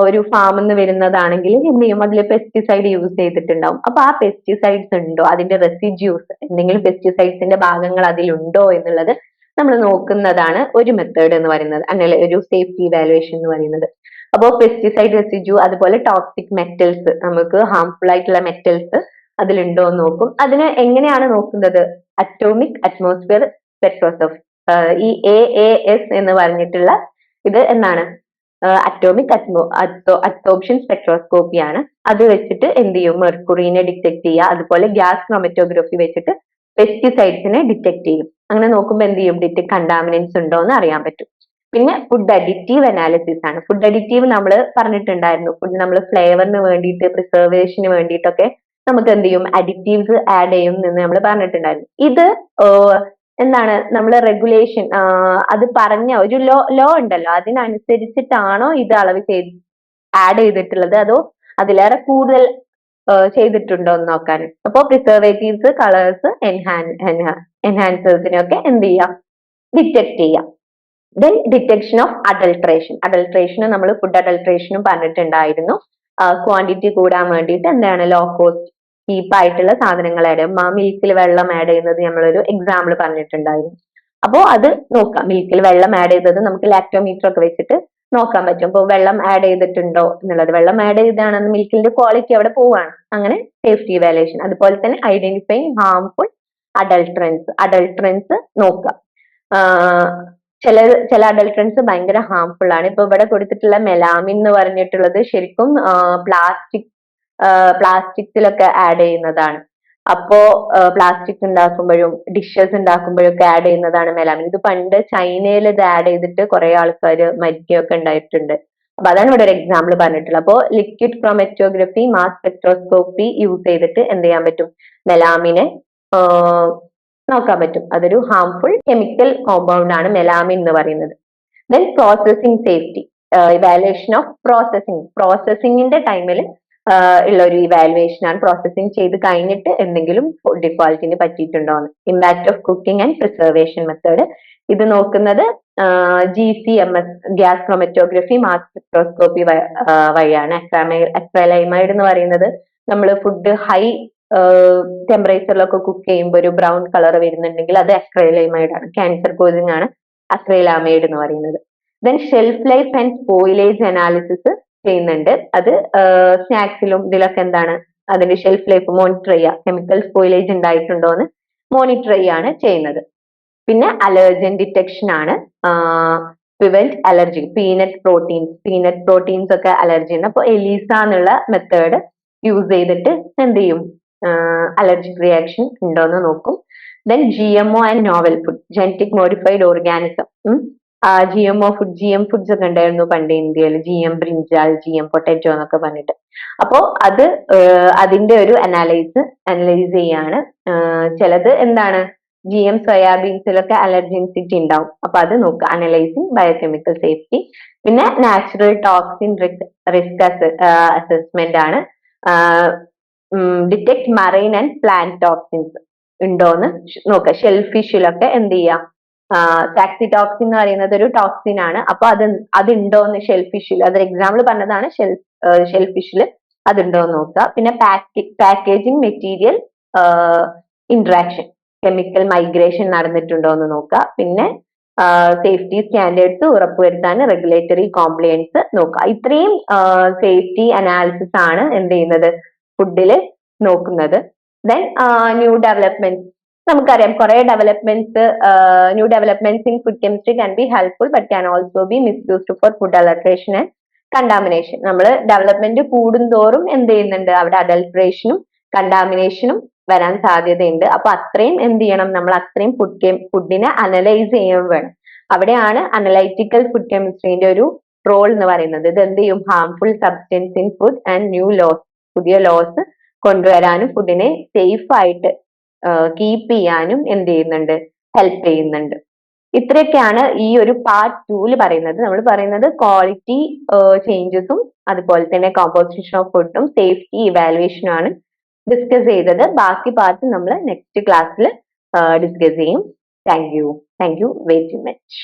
ഒരു ഫാമിൽ നിന്ന് വരുന്നതാണെങ്കിൽ എന്ത് ചെയ്യും? അതിൽ പെസ്റ്റിസൈഡ് യൂസ് ചെയ്തിട്ടുണ്ടാവും. അപ്പൊ ആ പെസ്റ്റിസൈഡ്സ് ഉണ്ടോ? അതിന്റെ റെസിഡ്യൂസ് എന്തെങ്കിലും പെസ്റ്റിസൈഡ്സിന്റെ ഭാഗങ്ങൾ അതിലുണ്ടോ എന്നുള്ളത് നമ്മൾ നോക്കുന്നതാണ് ഒരു മെത്തേഡ് എന്ന് പറയുന്നത്. അങ്ങനെ ഒരു സേഫ്റ്റി ഇവാലുവേഷൻ എന്ന് പറയുന്നത്. അപ്പോൾ പെസ്റ്റിസൈഡ് റെസിഡ്യൂ അതുപോലെ ടോക്സിക് മെറ്റൽസ് നമുക്ക് ഹാംഫുൾ ആയിട്ടുള്ള മെറ്റൽസ് അതിലുണ്ടോ എന്ന് നോക്കും. അതിന് എങ്ങനെയാണ് നോക്കുന്നത്? അറ്റോമിക് അറ്റ്മോസ്ഫിയർ സ്പെക്ട്രോസോഫ് ഈ എ എ എസ് എന്ന് പറഞ്ഞിട്ടുള്ള ഇത് എന്താണ് അറ്റോമിക് അറ്റ്മോ അബ്സോർപ്ഷൻ സ്പെക്ട്രോസ്കോപ്പി ആണ്. അത് വെച്ചിട്ട് എന്ത് ചെയ്യും? മെർക്കുറീനെ ഡിറ്റക്ട് ചെയ്യുക. അതുപോലെ ഗ്യാസ് ക്രോമറ്റോഗ്രഫി വെച്ചിട്ട് പെസ്റ്റിസൈഡ്സിനെ ഡിറ്റക്ട് ചെയ്യും. അങ്ങനെ നോക്കുമ്പോൾ എന്ത് ചെയ്യും? ഡിറ്റക്ട് കണ്ടാമിനൻസ് ഉണ്ടോ എന്ന് അറിയാൻ പറ്റും. പിന്നെ ഫുഡ് അഡിറ്റീവ് അനാലിസിസ് ആണ്. ഫുഡ് അഡിറ്റീവ് നമ്മൾ പറഞ്ഞിട്ടുണ്ടായിരുന്നു. ഫുഡ് നമ്മൾ ഫ്ലേവറിന് വേണ്ടിയിട്ട് പ്രിസർവേഷന് വേണ്ടിയിട്ടൊക്കെ നമുക്ക് എന്ത് ചെയ്യും? അഡിറ്റീവ്സ് ആഡ് ചെയ്യും എന്ന് നമ്മൾ പറഞ്ഞിട്ടുണ്ടായിരുന്നു. ഇത് എന്താണ്? നമ്മൾ റെഗുലേഷൻ അത് പറഞ്ഞ ഒരു ലോ ലോ ഉണ്ടല്ലോ. അതിനനുസരിച്ചിട്ടാണോ ഇത് അളവ് ചെയ്ത് ആഡ് ചെയ്തിട്ടുള്ളത്? അതോ അതിലേറെ കൂടുതൽ ചെയ്തിട്ടുണ്ടോ എന്ന് നോക്കാൻ. അപ്പോൾ പ്രിസർവേറ്റീവ്സ് കളേഴ്സ് എൻഹാൻ എൻഹാൻസേഴ്സിനെയൊക്കെ എന്ത് ചെയ്യാം? ഡിറ്റക്ട് ചെയ്യാം. ദെൻ ഡിറ്റക്ഷൻ ഓഫ് അഡൾട്രേഷൻ അഡൾട്രേഷന് നമ്മൾ ഫുഡ് അഡൾട്രേഷനും പറഞ്ഞിട്ടുണ്ടായിരുന്നു. ക്വാണ്ടിറ്റി കൂടാൻ വേണ്ടിയിട്ട് എന്താണ് ലോ കോസ്റ്റ് ചീപ്പ് ആയിട്ടുള്ള സാധനങ്ങൾ ആഡ് ചെയ്യും മിൽക്കിൽ വെള്ളം ആഡ് ചെയ്യുന്നത് നമ്മളൊരു എക്സാമ്പിൾ പറഞ്ഞിട്ടുണ്ടായിരുന്നു. അപ്പോൾ അത് നോക്കാം. മിൽക്കിൽ വെള്ളം ആഡ് ചെയ്തത് നമുക്ക് ലാക്ടോമീറ്റർ ഒക്കെ വെച്ചിട്ട് നോക്കാൻ പറ്റും. അപ്പോൾ വെള്ളം ആഡ് ചെയ്തിട്ടുണ്ടോ എന്നുള്ളത്. വെള്ളം ആഡ് ചെയ്താണെന്ന് മിൽക്കിന്റെ ക്വാളിറ്റി അവിടെ പോവാണ്. അങ്ങനെ സേഫ്റ്റി വാലേഷൻ അതുപോലെ തന്നെ ഐഡന്റിഫൈ ഹാംഫുൾ അഡൾട്രൻസ് അഡൾട്രൻസ് നോക്കാം. ചില ചില അഡൾട്രൻസ് ഭയങ്കര ഹാംഫുൾ ആണ്. ഇപ്പൊ ഇവിടെ കൊടുത്തിട്ടുള്ള മെലാമിൻ എന്ന് പറഞ്ഞിട്ടുള്ളത് ശരിക്കും പ്ലാസ്റ്റിക് പ്ലാസ്റ്റിക്സിലൊക്കെ ആഡ് ചെയ്യുന്നതാണ്. അപ്പോ പ്ലാസ്റ്റിക് ഉണ്ടാക്കുമ്പോഴും ഡിഷസ് ഉണ്ടാക്കുമ്പോഴും ഒക്കെ ആഡ് ചെയ്യുന്നതാണ് മെലാമിൻ ഇത് പണ്ട് ചൈനയിൽ ഇത് ആഡ് ചെയ്തിട്ട് കുറെ ആൾക്കാർ മരിക്കുകയൊക്കെ ഉണ്ടായിട്ടുണ്ട്. അപ്പൊ അതാണ് ഇവിടെ ഒരു എക്സാമ്പിൾ പറഞ്ഞിട്ടുള്ളത്. അപ്പോ liquid chromatography mass spectroscopy use ചെയ്തിട്ട് എന്ത് ചെയ്യാൻ പറ്റും? മെലാമിനെ നോക്കാൻ പറ്റും. അതൊരു ഹാംഫുൾ കെമിക്കൽ കോമ്പൗണ്ട് ആണ് മെലാമിൻ എന്ന് പറയുന്നത്. Then processing safety evaluation of processing പ്രോസസിങ്ങിന്റെ ടൈമിൽ ഉള്ള ഒരു ഇവാലുവേഷൻ ആണ് പ്രോസസ്സിംഗ് ചെയ്ത് കഴിഞ്ഞിട്ട് എന്തെങ്കിലും ഡിഫോൾട്ടിന് പറ്റിയിട്ടുണ്ടോ എന്ന്. Impact of cooking and preservation method ഇത് നോക്കുന്നത് G C M S gas chromatography mass spectroscopy വഴിയാണ്. അക്രലൈമൈഡ് എന്ന് പറയുന്നത്. നമ്മൾ ഫുഡ് ഹൈ ടെമ്പറേച്ചറിലൊക്കെ കുക്ക് ചെയ്യുമ്പോൾ ഒരു ബ്രൗൺ കളർ വരുന്നുണ്ടെങ്കിൽ അത് അക്രൈലൈമൈഡ് ആണ് ക്യാൻസർ കോസിംഗ് ആണ് അക്രൈലാമൈഡ് എന്ന് പറയുന്നത്. Then shelf life and spoilage analysis ചെയ്യുന്നുണ്ട്. അത് സ്നാക്സിലും ഇതിലൊക്കെ എന്താണ് അതിന്റെ ഷെൽഫ് ലൈഫ് മോണിറ്റർ ചെയ്യുക. കെമിക്കൽ സ്പോയിലേജ് ഉണ്ടായിട്ടുണ്ടോ എന്ന് മോണിറ്റർ ചെയ്യാണ് ചെയ്യുന്നത്. പിന്നെ അലർജൻ ഡിറ്റക്ഷൻ ആണ്. Prevent allergy peanut proteins peanut proteins ഒക്കെ അലർജി ഉണ്ട് അപ്പോൾ എലീസ എന്നുള്ള മെത്തേഡ് യൂസ് ചെയ്തിട്ട് എന്ത് ചെയ്യും? അലർജിക് റിയാക്ഷൻ ഉണ്ടോ എന്ന് നോക്കും. Then G M O and novel food genetic modified organism G M O food G M foods ഒക്കെ ഉണ്ടായിരുന്നു പണ്ട് ഇന്ത്യയിൽ. G M brinjal G M potato എന്നൊക്കെ പറഞ്ഞിട്ട്. അപ്പോ അത് അതിന്റെ ഒരു അനാലൈസ് അനലൈസ് ചെയ്യാണ്. ചിലത് എന്താണ്? ജി എം സോയാബീൻസിലൊക്കെ അലർജൻസിറ്റി ഉണ്ടാവും. അപ്പൊ അത് നോക്കുക അനലൈസിങ് ബയോകെമിക്കൽ സേഫ്റ്റി പിന്നെ നാച്ചുറൽ ടോക്സിൻ റിസ്ക് അസസ്മെന്റ് ആണ്. Detect marine and plant toxins ഉണ്ടോന്ന് നോക്കുക ഷെൽഫിഷിലൊക്കെ എന്ത് ചെയ്യാം? ടാക്സിടോക്സിൻ എന്ന് പറയുന്നത് ഒരു ടോക്സിൻ ആണ്. അപ്പൊ അത് അതുണ്ടോ എന്ന് ഷെൽഫിഷിൽ അതൊരു എക്സാമ്പിൾ പറഞ്ഞതാണ് ഷെൽ ഷെൽഫിഷിൽ അതുണ്ടോ എന്ന് നോക്കുക പിന്നെ packaging material interaction chemical migration നടന്നിട്ടുണ്ടോ എന്ന് നോക്കുക പിന്നെ സേഫ്റ്റി സ്റ്റാൻഡേർഡ്സ് ഉറപ്പുവരുത്താൻ റെഗുലേറ്ററി കോംപ്ലയൻസ് നോക്കുക ഇത്രയും സേഫ്റ്റി അനാലിസിസ് ആണ് എന്ത് ചെയ്യുന്നത്? ഫുഡിൽ നോക്കുന്നത്. ദെൻ ന്യൂ ഡെവലപ്മെന്റ് നമുക്കറിയാം കുറെ developments new developments in food chemistry can be helpful but can also be misused for food adulteration and contamination നമ്മൾ ഡെവലപ്മെന്റ് കൂടുന്തോറും എന്ത് ചെയ്യുന്നുണ്ട്? അവിടെ അഡൽട്രേഷനും കണ്ടാമിനേഷനും വരാൻ സാധ്യതയുണ്ട്. അപ്പൊ അത്രയും എന്ത് ചെയ്യണം? നമ്മൾ അത്രയും ഫുഡ് ഫുഡിനെ അനലൈസ് ചെയ്യാൻ വേണം. അവിടെയാണ് അനലൈറ്റിക്കൽ ഫുഡ് കെമിസ്ട്രീന്റെ ഒരു റോൾ എന്ന് പറയുന്നത്. ഇത് എന്ത് ചെയ്യും? Harmful substance in food and new laws പുതിയ ലോസ് കൊണ്ടുവരാനും ഫുഡിനെ സേഫ് ആയിട്ട് കീപ്പ് ചെയ്യാനും എന്ത് ചെയ്യുന്നുണ്ട്? ഹെൽപ്പ് ചെയ്യുന്നുണ്ട്. ഇത്രയൊക്കെയാണ് ഈ ഒരു പാർട്ട് ടൂൽ പറയുന്നത്. നമ്മൾ പറയുന്നത് ക്വാളിറ്റി ചേഞ്ചസും അതുപോലെ തന്നെ കോമ്പോസിഷൻ ഓഫ് ഫുഡും സേഫ്റ്റി ഇവാലുവേഷനും ആണ് ഡിസ്കസ് ചെയ്തത്. ബാക്കി പാർട്ട് നമ്മൾ നെക്സ്റ്റ് ക്ലാസ്സിൽ ഡിസ്കസ് ചെയ്യും. Thank you thank you very much